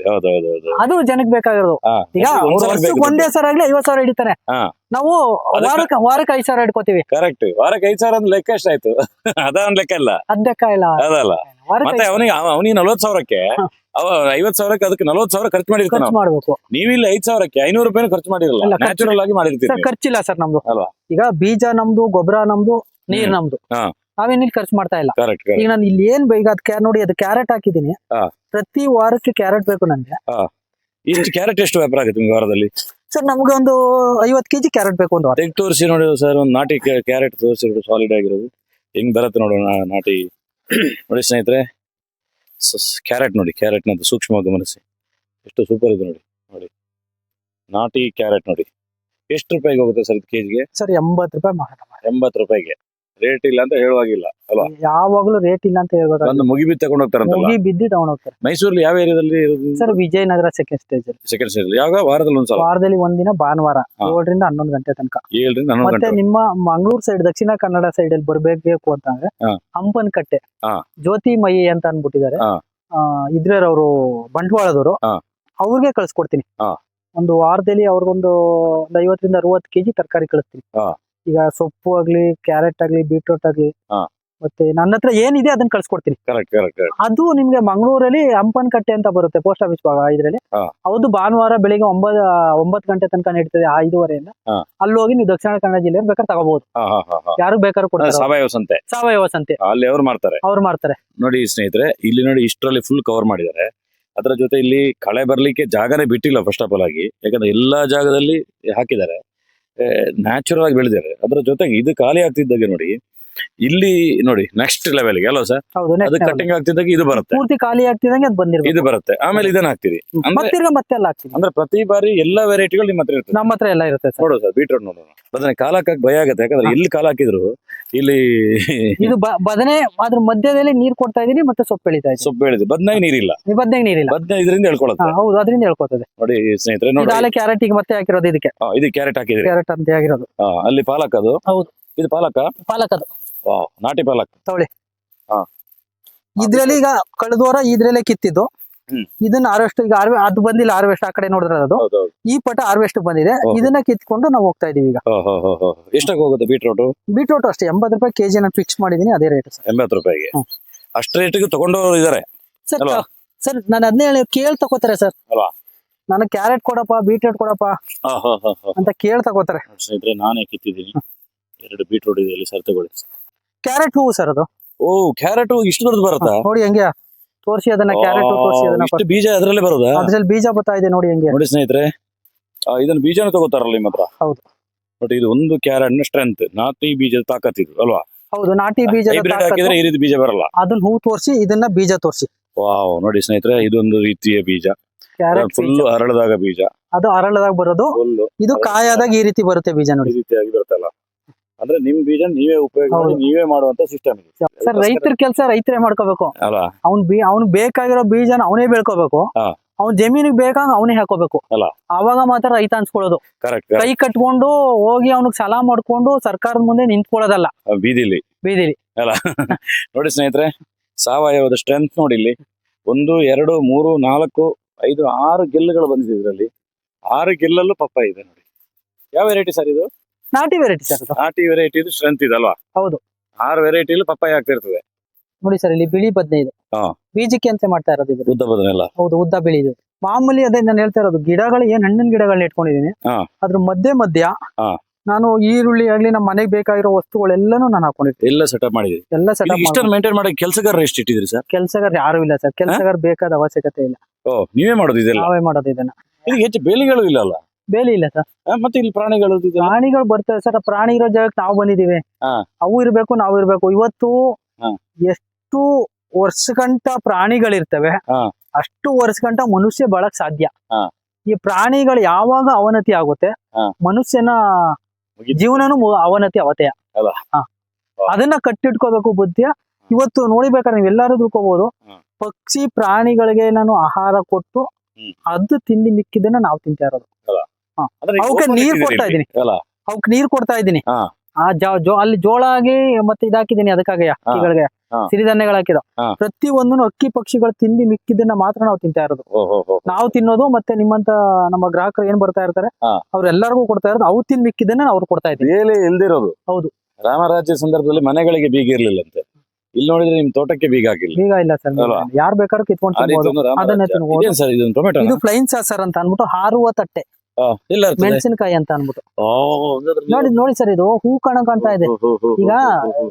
ಹೌದು, ಹೌದು, ಹೌದು. ಅದು ಜನಕ್ಕೆ ಬೇಕಾಗಿರೋದು ಹಾ. ಈಗ ಅವ್ರು ವರ್ಷಕ್ಕೆ. ಒಂದೇ ಸರ ಆಗ್ಲಿ ಐವತ್ ಸಾವಿರ ಹಿಡಿತಾರೆ ಹಾ. ನಾವು ಅದಕ್ಕೆ- ವಾರಕ್ಕೆ ವಾರಕ್ಕೆ ಐದ್ ಸಾವಿರ ಇಟ್ಕೋತೀವಿ ಕರೆಕ್ಟ್ ವಾರಕ್ಕೆ ಐದು ಸಾವಿರ ಅಂದ್ರೆ ಲೆಕ್ಕ ಎಷ್ಟಾಯ್ತು ಅದೊಂದು ಲೆಕ್ಕ ಇಲ್ಲ ಅದ್ದಕ್ಕ ಇಲ್ಲ. ಅದಲ್ಲ. ವಾರಕ್ಕೆ ಮತ್ತೆ ಅವನಿಗೆ ಅವನಿಗೆ ನಲ್ವತ್ ಸಾವಿರಕ್ಕೆ ಅವ ಐವತ್ ಸಾವಿರಕ್ಕೆ ಅದಕ್ಕೆ ನಲ್ವತ್ ಸಾವಿರ ಖರ್ಚು ಮಾಡಿರ್ತಾನೆ ಖರ್ಚು ಮಾಡ್ಬೇಕು. ನೀವು ಇಲ್ಲಿ ಐದ್ ಸಾವಿರಕ್ಕೆ ಐನೂರು ರೂಪಾಯಿ ಖರ್ಚು ಮಾಡಿರಲ್ಲ. ನ್ಯಾಚುರಲ್ ಆಗಿ ಮಾಡಿರ್ತೀವಿ ಸರ್ ಖರ್ಚಿಲ್ಲ ಸರ್ ನಮ್ದು. ಅಲ್ವಾ? ಈಗ ಬೀಜ ನಮ್ದು ಗೊಬ್ಬರ ನಮ್ದು ನೀರ್ ನಮ್ದು. ನಾವೇನಿಲ್ಲಿ ಖರ್ಚು ಮಾಡ್ತಾ ಇಲ್ಲ. ಕರೆಕ್ಟ್ ಈಗ ನಾನು ಇಲ್ಲಿ ಏನ್ ಬೇಗ ಈಗ ಅದ್ ನೋಡಿ ಅದು ಕ್ಯಾರೆಟ್ ಹಾಕಿದೀನಿ ಪ್ರತಿ ವಾರಕ್ಕೆ ಕ್ಯಾರೆಟ್ ಬೇಕು ನನ್ಗೆ ಇಷ್ಟು ಕ್ಯಾರೆಟ್ ಎಷ್ಟು ವ್ಯಾಪಾರ ಆಗುತ್ತೆ ನಿಮ್ಗೆ ವಾರದಲ್ಲಿ? ಸರ್ ನಮ್ಗೆ ಒಂದು ಐವತ್ ಕೆಜಿ ಕ್ಯಾರೆಟ್ ಬೇಕು ಒಂದು ತೆಗ್ ತೋರಿಸಿ ನೋಡಿ ಸರ್ ಒಂದು ನಾಟಿ ಕ್ಯಾರೆಟ್ ತೋರಿಸಿ ಸಾಲಿಡ್ ಆಗಿರೋದು. ಹೆಂಗ್ ಬರತ್ತೆ ನೋಡೋಣ ನಾಟಿ. ನೋಡಿ ಸ್ನೇಹಿತರೆ ಕ್ಯಾರೆಟ್ ನೋಡಿ ಕ್ಯಾರೆಟ್ ನಂತ ಸೂಕ್ಷ್ಮವಾಗಿ ಗಮನಿಸಿ. ಎಷ್ಟು ಸೂಪರ್ ಇದೆ ನೋಡಿ ನೋಡಿ. ನಾಟಿ ಕ್ಯಾರೆಟ್ ನೋಡಿ. ಎಷ್ಟು ರೂಪಾಯಿಗೆ ಹೋಗುತ್ತೆ ಸರ್ ಇದು ಕೆಜಿಗೆ? ಸರ್ ಎಂಬತ್ತು ರೂಪಾಯಿ ಮಾರಾಟ ಮಾಡಿ. ಎಂಬತ್ತು ರೂಪಾಯಿಗೆ. ರೇಟ್ ಇಲ್ಲ ಅಂತ ಹೇಳುವಾಗಿಲ್ಲ ಅಲ್ವಾ ಯಾವಾಗ್ಲೂ ರೇಟ್ ಇಲ್ಲ ಅಂತ ಹೇಳ್ಬೇಕು ಒಂದು ಬಿದ್ದು ತಗೊಂಡು ಹೋಗ್ತಾರೆ ಮುಗಿ ಬಿದ್ದಿ ತಗೊಂಡೋಗ್ತಾರೆ ಮೈಸೂರಲ್ಲಿ ಯಾವ ಏರಿಯಾದಲ್ಲಿ ಇರೋದು ಸರ್ ವಿಜಯನಗರ ಸೆಕೆಂಡ್ ಸ್ಟೇಜ್ ಅಲ್ಲಿ ಸೆಕೆಂಡ್ ಸ್ಟೇಜ್ ಯಾವಾಗ ವಾರದಲ್ಲಿ ಒಂದ್ಸಲ ವಾರದಲ್ಲಿ ಒಂದಿನ ಭಾನುವಾರ. ಏಳರಿಂದ ಹನ್ನೊಂದು ಗಂಟೆ ತನಕ ಏಳರಿಂದ ಹನ್ನೊಂದು ಮತ್ತೆ ಗಂಟೆ ನಿಮ್ಮ ಮಂಗಳೂರು ಸೈಡ್ ದಕ್ಷಿಣ ಕನ್ನಡ ಸೈಡ್ ಅಲ್ಲಿ ಬರ್ಬೇಕು ಅಂತಂದ್ರೆ ಹಾ. ಹಂಪನ್ ಕಟ್ಟೆ ಹಾ. ಜ್ಯೋತಿ ಮಯಿ ಅಂತ ಅನ್ಬಿಟ್ಟಿದ್ದಾರೆ ಹಾ. ಅವರು ಬಂಟ್ವಾಳದವರು ಹಾ. ಅವ್ರಿಗೆ ಕಳ್ಸಿಕೊಡ್ತೀನಿ ಹಾ. ಒಂದು ವಾರದಲ್ಲಿ ಅವ್ರಿಗೊಂದು ಒಂದು ಐವತ್ತರಿಂದ ಅರವತ್ತು ಕೆಜಿ ತರಕಾರಿ ಕಳಿಸ್ತೀನಿ ಹಾ. ಈಗ ಸೊಪ್ಪು ಆಗ್ಲಿ ಕ್ಯಾರೆಟ್ ಆಗ್ಲಿ ಬೀಟ್ರೂಟ್ ಆಗ್ಲಿ ಹಾ. ಮತ್ತೆ ನನ್ನ ಹತ್ರ ಏನಿದೆ ಅದನ್ನ ಕಳ್ಸ್ಕೊಡ್ತೀನಿ. ಕರೆಕ್ಟ್ ಕರೆಕ್ಟ್ ಕರೆಕ್ಟ್ ಅದು ನಿಮ್ಗೆ ಮಂಗಳೂರಲ್ಲಿ ಹಂಪನ್ ಕಟ್ಟೆ ಅಂತ ಬರುತ್ತೆ ಪೋಸ್ಟ್ ಆಫೀಸ್ ಭಾಗ ಇದ್ರಲ್ಲಿ. ಹಾ. ಹೌದು ಭಾನುವಾರ ಬೆಳಿಗ್ಗೆ ಒಂಬತ್ ಒಂಬತ್ತು ಗಂಟೆ ತನಕ ನಡೀತದೆ ಐದುವರೆಯಿಂದ. ಹಾ. ಅಲ್ಲಿ ಹೋಗಿ ನೀವು ದಕ್ಷಿಣ ಕನ್ನಡ ಜಿಲ್ಲೆ ಬೇಕಾದ್ರೆ ತಗೋಬಹುದು ಹಾ ಹಾ ಹಾ ಹಾ. ಯಾರು ಬೇಕಾದ್ರೂ ಕೊಡ್ತಾರೆ ಅವ್ರು. ಸಾವಯವ ಸಂತೆ. ಸಾವಯವ ಸಂತೆ. ಅಲ್ಲಿ ಅವ್ರು ಮಾಡ್ತಾರೆ. ಅವ್ರು ಮಾಡ್ತಾರೆ. ನೋಡಿ ಸ್ನೇಹಿತರೆ ಇಲ್ಲಿ ನೋಡಿ ಇಷ್ಟರಲ್ಲಿ ಫುಲ್ ಕವರ್ ಮಾಡಿದ್ದಾರೆ. ಅದರ ಜೊತೆ ಇಲ್ಲಿ ಕಳೆ ಬರ್ಲಿಕ್ಕೆ ಜಾಗನೇ ಬಿಟ್ಟಿಲ್ಲ ಫಸ್ಟ್ ಆಫ್ ಆಲ್ ಆಗಿ. ಯಾಕಂದ್ರೆ ಎಲ್ಲಾ ಜಾಗದಲ್ಲಿ ಹಾಕಿದ್ದಾರೆ. ನ್ಯಾಚುರಲ್ ಆಗಿ ಬೆಳೆದಿದ್ದಾರೆ. ಅದರ ಜೊತೆಗೆ ಇದು ಖಾಲಿ ಆಗ್ತಿದ್ದಾಗೆ ನೋಡಿ ಇಲ್ಲಿ ನೋಡಿ ನೆಕ್ಸ್ಟ್ ಲೆವೆಲ್ಗೆ ಅಲ್ವಾ ಸರ್ ಹೌದು ಅದು next level. ಕಟ್ಟಿಂಗ್ ಆಗ್ತಿದ್ದಾಗ ಇದು ಬರುತ್ತೆ. ಪೂರ್ತಿ ಖಾಲಿ ಆಗ್ತಿದಂಗೆ ಅದು ಬಂದಿರ್ಬೇಕು. ಇದು ಬರುತ್ತೆ. ಆಮೇಲೆ ಇದನ್ನ ಹಾಕ್ತೀರಿ. ಅಂದ್ರೆ ಮತ್ತಿರ್ಗ ಮತ್ತೆ ಎಲ್ಲ ಹಾಕ್ತೀವಿ. ಅಂದ್ರೆ ಪ್ರತಿ ಬಾರಿ ಎಲ್ಲಾ ವೆರೈಟಿಗಳು ನಿಮ್ಮ ಹತ್ರ ಇರ್ತದೆ. ನಮ್ಮ ಹತ್ರ ಎಲ್ಲ ಇರುತ್ತೆ ಸರ್ ನೋಡು ಸರ್ ಬೀಟ್ರೂಟ್ ನೋಡೋಣ ಬದನೆ ಕಾಲ ಹಾಕಕ್ ಭಯ ಆಗುತ್ತೆ. ಯಾಕಂದ್ರೆ ಇಲ್ಲಿ ಕಾಲ ಹಾಕಿದ್ರು ಇಲ್ಲಿ ಇದು ಬ- ಬದನೆ ಅದ್ರ ಮಧ್ಯದಲ್ಲಿ ನೀರ್ ಕೊಡ್ತಾ ಇದೀನಿ ಮತ್ತೆ ಸೊಪ್ಪು ಬೆಳಿತಾ ಇದೀನಿ. ಸೊಪ್ಪು ಬೆಳೆದು ಬದ್ನಾಗ ನೀರಿಲ್ಲ. ಈ ಬದನೆಗೆ ನೀರಿಲ್ಲ. ಬದ್ನ ಇದರಿಂದ ಹೇಳ್ಕೊಳತ್ತೆ ಹಾ, ಹೌದು ಅದರಿಂದ ಹೇಳ್ಕೊತದೆ ನೋಡಿ ಸ್ನೇಹಿತರೆ ನೋಡಿ. ಇದಾಲೆ ಕ್ಯಾರೆಟ್ಗೆ ಮತ್ತೆ ಹಾಕಿರೋದು ಇದಕ್ಕೆ. ಇದು ಕ್ಯಾರೆಟ್ ಹಾಕಿದ್ರಿ ಕ್ಯಾರೆಟ್ ಅಂತ ಆಗಿರೋದು. ಹಾ, ಅಲ್ಲಿ ಪಾಲಕ್ ಅದು? ಹೌದು. ಇದು ಪಾಲಕ? ಪಾಲಕ ಅದು. ನಾಟಿ ಪಾಲಕ್ ಇದ್ರಲ್ಲಿ ಈಗ ಕಳೆದ ವಾರ ಇದ್ರಲ್ಲೇ ಕಿತ್ತಿದ್ದು. ಹ್ಮ್. ಇದನ್ನ ಹಾರ್ವೆಸ್ಟ್ ಈಗ harve- ಅದು ಬಂದಿಲ್ಲ ಹಾರ್ವೆಸ್ಟ್ ಆ ಕಡೆ ನೋಡಿದ್ರೆ ಅದು? ಹೌದೌದು. ಈ ಪಟ ಹಾರ್ವೆಸ್ಟ್ ಬಂದಿದೆ. ಓಹೋ. ಇದನ್ನ ಕಿತ್ಕೊಂಡು ನಾವು ಹೋಗ್ತಾ ಇದೀವಿ ಈಗ. ಎಷ್ಟಕ್ಕೆ ಹೋಗುತ್ತೆ ಬೀಟ್ರೋಟ್ ಬೀಟ್ರೂಟ್ ಅಷ್ಟೇ ಎಂಬತ್ತು ರೂಪಾಯಿ ಕೆಜಿ ನಾನು ಫಿಕ್ಸ್ ಮಾಡಿದೀನಿ ಅದೇ ರೇಟ್ ಸರ್. ಎಂಬತ್ತು ರೂಪಾಯಿಗೆ? ಹ್ಮ್. ಅಷ್ಟು ರೇಟಿಗೆ ತಗೊಂಡು ಇದಾರೆ. ಸರ್ ಅಲ್ವಾ? ಸರ್ ನಾನು ಅದನ್ನೇ ಹೇಳಿ ಕೇಳ್ ತಗೋತಾರೆ ಸರ್. ಅಲ್ವಾ? ನನಗೆ ಕ್ಯಾರೆಟ್ ಕೊಡಪ್ಪ ಬೀಟ್ರೂಟ್ ಕೊಡಪ್ಪ ಅಂತ ಕೇಳ್ ತಗೋತಾರೆ. ಸ್ನೇಹಿತರೆ ನಾನೇ ಕಿತ್ತಿದ್ದೀನಿ. ಎರಡು ಬೀಟ್ರೋಟ್ ಇದೆ ಇಲ್ಲಿ ಸರ್ ತಗೊಳ್ಳಿ. ಕ್ಯಾರೆಟ್ ಹೂವು ಸರ್ ಅದು. ಓ ಕ್ಯಾರೆಟ್ ಇಷ್ಟು ದೊಡ್ಡದು ಬರುತ್ತಾ? ನೋಡಿ ಹೆಂಗೆ. ತೋರಿಸಿ ಅದನ್ನ ಕ್ಯಾರೆಟ್ ತೋರಿಸಿ ಅದನ್ನ ಇಷ್ಟು ಬೀಜ ಅದರಲ್ಲೇ ಬರುತ್ತೆ ಅದ್ರಲ್ಲಿ ಬೀಜ ಬರ್ತಾ ಇದೆ ನೋಡಿ ಹೆಂಗೆ. ನೋಡಿ ಸ್ನೇಹಿತರೆ ಇದನ್ನ ಬೀಜನ ತಗೋತಾರಲ್ಲ ನಿಮ್ಮ ಹತ್ರ? ಹೌದು. ನೋಡಿ ಇದು ಒಂದು ಕ್ಯಾರೆಟ್ ಸ್ಟ್ರೆಂತ್ ನಾಟಿ ಬೀಜದ ತಾಕತ್ ಇದು ಅಲ್ವಾ? ಹೌದು ನಾಟಿ ಬೀಜ ಹಾಕಿದ್ರೆ ಈ ರೀತಿ ಬೀಜ ಬರಲ್ಲ. ಅದನ್ನ ಹೂ ತೋರಿಸಿ ಇದನ್ನ ಬೀಜ ತೋರಿಸಿ. ವಾವ್ ನೋಡಿ ಸ್ನೇಹಿತರೆ ಇದೊಂದು ರೀತಿಯ ಬೀಜ. ಕ್ಯಾರೆಟ್ ಫುಲ್ ಅರಳದಾಗ ಬೀಜ. ಅದು ಅರಳದಾಗ ಬರೋದು. ಇದು ಕಾಯಾದಾಗ ಈ ರೀತಿ ಬರುತ್ತೆ ಬೀಜ ಈ ನೋಡಿ ರೀತಿಯಾಗಿ ಬರುತ್ತಲ್ಲ. ಅಂದ್ರೆ ನಿಮ್ ಬೀಜ ನೀವೇ ಉಪಯೋಗ ಮಾಡಿ ನೀವೇ ಮಾಡುವಂತ ಸಿಸ್ಟಮ್ ಇದೆ. ಸರ್ ರೈತರ ಕೆಲಸ ರೈತರೇ ಮಾಡ್ಕೋಬೇಕು. ಅಲ್ಲ ಅವ್ನ್ ಬಿ ಅವ್ನ್ ಬೇಕಾಗಿರೋ ಬೀಜನ ಅವನೇ ಬೆಳ್ಕೋಬೇಕು. ಅವ್ನ್ ಜಮೀನಿಗೆ ಬೇಕಾಗ ಅವನೇ ಹಾಕೋಬೇಕು. ಅಲ್ಲ. ಅವಾಗ ಮಾತ್ರ ರೈತ ಅನ್ಸ್ಕೊಳ್ಳೋದು. ಕೈ ಕಟ್ಕೊಂಡು ಹೋಗಿ ಅವ್ನಿಗೆ ಸಾಲ ಮಾಡ್ಕೊಂಡು ಸರ್ಕಾರದ ಮುಂದೆ ನಿಂತ್ಕೊಳ್ಳೋದಲ್ಲ. ಬೀದಿಲಿ. ಬೀದಿಲಿ. ನೋಡಿ ಸ್ನೇಹಿತರೆ ಸಾವಯವದ ಸ್ಟ್ರೆಂತ್ ನೋಡಿ ಇಲ್ಲಿ. ಒಂದು ಎರಡು ಮೂರು ನಾಲ್ಕು ಐದು ಆರು ಗೆಲ್ಲುಗಳು ಬಂದಿದೆ ಇದರಲ್ಲಿ. ಆರು ಗೆಲ್ಲಲ್ಲೂ ಪಪ್ಪ ಇದೆ ನೋಡಿ. ಯಾವ ವೆರೈಟಿ ಸರ್ ಇದು? ನಾಟಿ ವೆರೈಟಿ ಸರ್ ನಾಟಿ ವೆರೈಟಿ ಇದು ಸ್ಟ್ರೆಂತ್ ಇದೆ ಅಲ್ವಾ? ಹೌದು. ಆರು ವೆರೈಟಿಲಿ ಪಪ್ಪಾಯ ಆಗ್ತಿರ್ತದೆ. ನೋಡಿ ಸರ್ ಇಲ್ಲಿ ಬಿಳಿ ಬದನೆ ಇದೆ. ಹಾ. ಬೀಜಕ್ಕೆ ಅಂತ ಮಾಡ್ತಾ ಇರೋದು ಇದು. ಉದ್ದ ಬದನೆಲ್ಲ ಹೌದು ಉದ್ದ ಬಿಳಿ ಇದು. ಮಾಮೂಲಿ ಅದೇ ನಾನು ಹೇಳ್ತಾ ಇರೋದು ಗಿಡಗಳು ಏನ್ ಹಣ್ಣಿನ ಗಿಡಗಳನ್ನ ಇಟ್ಕೊಂಡಿದೀನಿ ಹಾ. ಅದ್ರ ಮಧ್ಯೆ ಮಧ್ಯ ಹಾ. ನಾನು ಈರುಳ್ಳಿ ಆಗ್ಲಿ ನಮ್ಮ ಮನೆಗೆ ಬೇಕಾಗಿರೋ ವಸ್ತುಗಳೆಲ್ಲಾನು ನಾನು ಹಾಕೊಂಡಿರ್ತೀನಿ ಎಲ್ಲ ಸೆಟಪ್ ಮಾಡಿದ್ರಿ ಎಲ್ಲ ಸೆಟಪ್ ಇಷ್ಟನ್ನು ಮೇಂಟೈನ್ ಮಾಡಕ್ಕೆ ಕೆಲಸಗಾರ ಎಷ್ಟು ಇಟ್ಟಿದ್ರಿ ಸರ್ ಕೆಲಸಗಾರ ಯಾರು ಇಲ್ಲ ಸರ್ ಕೆಲಸಗಾರ ಬೇಕಾದ ಅವಶ್ಯಕತೆ ಇಲ್ಲ. ಓ ನೀವೇ ಮಾಡೋದು ಇದೆಲ್ಲ? ನಾವೇ ಮಾಡೋದು ಇದನ್ನ. ಇದು ಹೆಚ್ಚು ಬೇಲಿಗಳು ಇಲ್ಲ ಅಲ್ಲ? ಬೇಲಿ ಇಲ್ಲ ಸರ್ ಮತ್ತೆ ಇಲ್ಲಿ ಪ್ರಾಣಿಗಳು? ಪ್ರಾಣಿಗಳು ಬರ್ತವೆ ಸರ್ ಪ್ರಾಣಿ ಇರೋ ಜಾಗಕ್ಕೆ ನಾವು ಬಂದಿದೀವಿ ಹಾ. ಅವು ಇರ್ಬೇಕು ನಾವು ಇರ್ಬೇಕು ಇವತ್ತು ಹಾ. ಎಷ್ಟು ವರ್ಷಗಂಟ ಪ್ರಾಣಿಗಳಿರ್ತವೆ ಹಾ. ಅಷ್ಟು ವರ್ಷಗಂಟ ಮನುಷ್ಯ ಬಾಳಕ್ ಸಾಧ್ಯ ಹಾ. ಈ ಪ್ರಾಣಿಗಳು ಯಾವಾಗ ಅವನತಿ ಆಗುತ್ತೆ ಹಾ. ಮನುಷ್ಯನ ಮುಗೀತು. ಜೀವನನು ಮು- ಅವನತಿ ಅವತೆಯ ಅಲ್ಲ? ಹಾ. ಅದನ್ನ ಕಟ್ಟಿಟ್ಕೋಬೇಕು ಬುದ್ಧಿಯ ಇವತ್ತು ನೋಡಿಬೇಕಾದ್ರೆ ನೀವು ಎಲ್ಲಾರು ತಿಳ್ಕೊಬಹುದು. ಪಕ್ಷಿ ಪ್ರಾಣಿಗಳಿಗೆ ನಾನು ಆಹಾರ ಕೊಟ್ಟು ಹ್ಮ್. ಅದು ತಿಂಡಿ ಮಿಕ್ಕಿದ್ದನ್ನ ನಾವು ತಿಂತಾ ಇರೋದು ಅವಕ್ಕೆ ನೀರ್ ಕೊಡ್ತಾ. ಇದೀನಿ. ಅವಕ್ ನೀರ್ ಕೊಡ್ತಾ ಇದ್ದೀನಿ. ಆ ಜೋ- ಜೋ ಅಲ್ಲಿ ಜೋಳ ಆಗಿ ಮತ್ತೆ ಇದಾಕಿದೀನಿ ಅದಕ್ಕಾಗಿ ಅಕ್ಕಿಗಳಿಗೆ. ಹಾ. ಸಿರಿಧಾನ್ಯಗಳು ಹಾಕಿದ. ಪ್ರತಿ ಒಂದು ಅಕ್ಕಿ ಪಕ್ಷಿಗಳು ತಿಂದಿ ಮಿಕ್ಕಿದ್ದನ್ನ ಮಾತ್ರ ನಾವು ತಿಂತಾ ಇರೋದು. ನಾವು ತಿನ್ನೋದು ಮತ್ತೆ ನಿಮ್ಮಂತ ನಮ್ಮ ಗ್ರಾಹಕರು ಏನ್ ಬರ್ತಾ ಇರ್ತಾರೆ. ಅವ್ರೆಲ್ಲರಿಗೂ ಕೊಡ್ತಾ ಇರೋದು. ಅವ್ ತಿನ್ ಮಿಕ್ಕಿದ್ದನ್ನ ಅವ್ರು ಕೊಡ್ತಾ ಇದ್ದೀವಿ. ಇಲ್ದಿರೋದು. ಹೌದು. ರಾಮರಾಜ್ಯ ಸಂದರ್ಭದಲ್ಲಿ ಮನೆಗಳಿಗೆ ಬೀಗ ಇರ್ಲಿಲ್ಲಂತೆ. ಇಲ್ಲಿ ನೋಡಿದ್ರೆ ನಿಮ್ ತೋಟಕ್ಕೆ ಬೀಗ ಆಗಿಲ್ಲ ಬೀಗ ಇಲ್ಲ ಸರ್? ಯಾರು ಬೇಕಾದ್ರೂ ಕಿತ್ಕೊಂಡು ತಿನ್ಬೋದು. ಅದನ್ನ ತಿನ್ಬೋದು. ಇದೇನ್ ಇದು ಫ್ಲೈನ್ ಸರ್ ಅಂತ ಅನ್ಬಿಟ್ಟು ಹಾರುವ ತಟ್ಟೆ. ಇಲ್ಲ ಮೆಣಸಿನಕಾಯಿ ಅಂತ ಅನ್ಬಿಟ್ಟು. ನೋಡಿ ನೋಡಿ ಸರ್ ಇದು ಹೂ ಕಣ ಕಾಣ್ತಾ ಇದೆ. ಈಗ.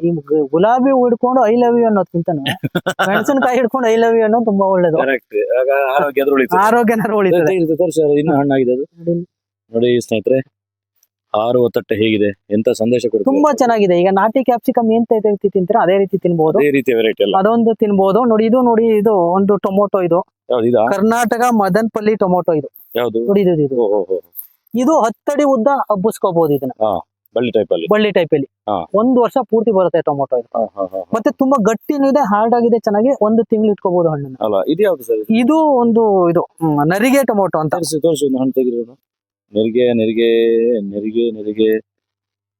ಈ ಗುಲಾಬಿ ಹೂ ಹಿಡ್ಕೊಂಡು ಐ ಲವ್ ಯು ಅನ್ನೋದ್ಕಿಂತ ಮೆಣಸಿನಕಾಯಿ ಹಿಡ್ಕೊಂಡು ಐ ಲವ್ ಯು ಅನ್ನೋದು ತುಂಬಾ ಒಳ್ಳೇದು. ಆರೋಗ್ಯನ ಉಳಿತದೆ ಇನ್ನೂ ಹಣ್ಣಾಗಿದೆ ನೋಡಿ. ಸ್ನೇಹಿತರೆ ಆರು ಒತ್ತಟ್ಟೆ ಹೇಗಿದೆ? ಎಂತ ಸಂದೇಶ ಕೊಡುತ್ತೆ ತುಂಬಾ ಚೆನ್ನಾಗಿದೆ. ಈಗ ನಾಟಿ ಕ್ಯಾಪ್ಸಿಕಮ್ ಎಂತ ರೀತಿ ತಿಂತೀರಾ? ಅದೇ ರೀತಿ ತಿನ್ಬಹುದು ಅದೇ ರೀತಿ ವೆರೈಟಿ ಅಲ್ಲ. ಅದೊಂದು ತಿನ್ಬಹುದು ನೋಡಿ ಇದು ನೋಡಿ ಇದು ಒಂದು ಟೊಮೊಟೊ ಇದಾ. ಕರ್ನಾಟಕ ಮದನ್ಪಲ್ಲಿ ಟೊಮೊಟೊ ಇದು. ಯಾವ್ದು? ನೋಡಿ ಇದು ಹತ್ತಡಿ ಉದ್ದ ಹಬ್ಬಿಸ್ಕೋಬಹುದು ಇದನ್ನ. ಬಳ್ಳಿ ಟೈಪ್ ಅಲ್ಲಿ. ಬಳ್ಳಿ ಟೈಪ್ ಅಲ್ಲಿ. ಒಂದು ವರ್ಷ ಪೂರ್ತಿ ಬರುತ್ತೆ ಟೊಮೊಟೊ ಇದು. ಮತ್ತೆ ತುಂಬಾ ಗಟ್ಟಿನೂ ಇದೆ ಹಾರ್ಡ್ ಆಗಿದೆ ಚೆನ್ನಾಗಿ ಒಂದು ತಿಂಗಳು ಇಟ್ಕೋಬಹುದು ಹಣ್ಣನ್ನ. ಅಲ್ಲ ಇದು ಯಾವ್ದು ಸರ್? ಇದು ಒಂದು ಇದು ನರಿಗೆ ಟೊಮೊಟೊ ಅಂತ. ತೋರಿಸಿ ಒಂದು ಹಣ್ಣು ತೆಗಿರೋದು ನೆರಿಗೆ ನೆರಿಗೆ ನೆರಿಗೆ ನೆರಿಗೆ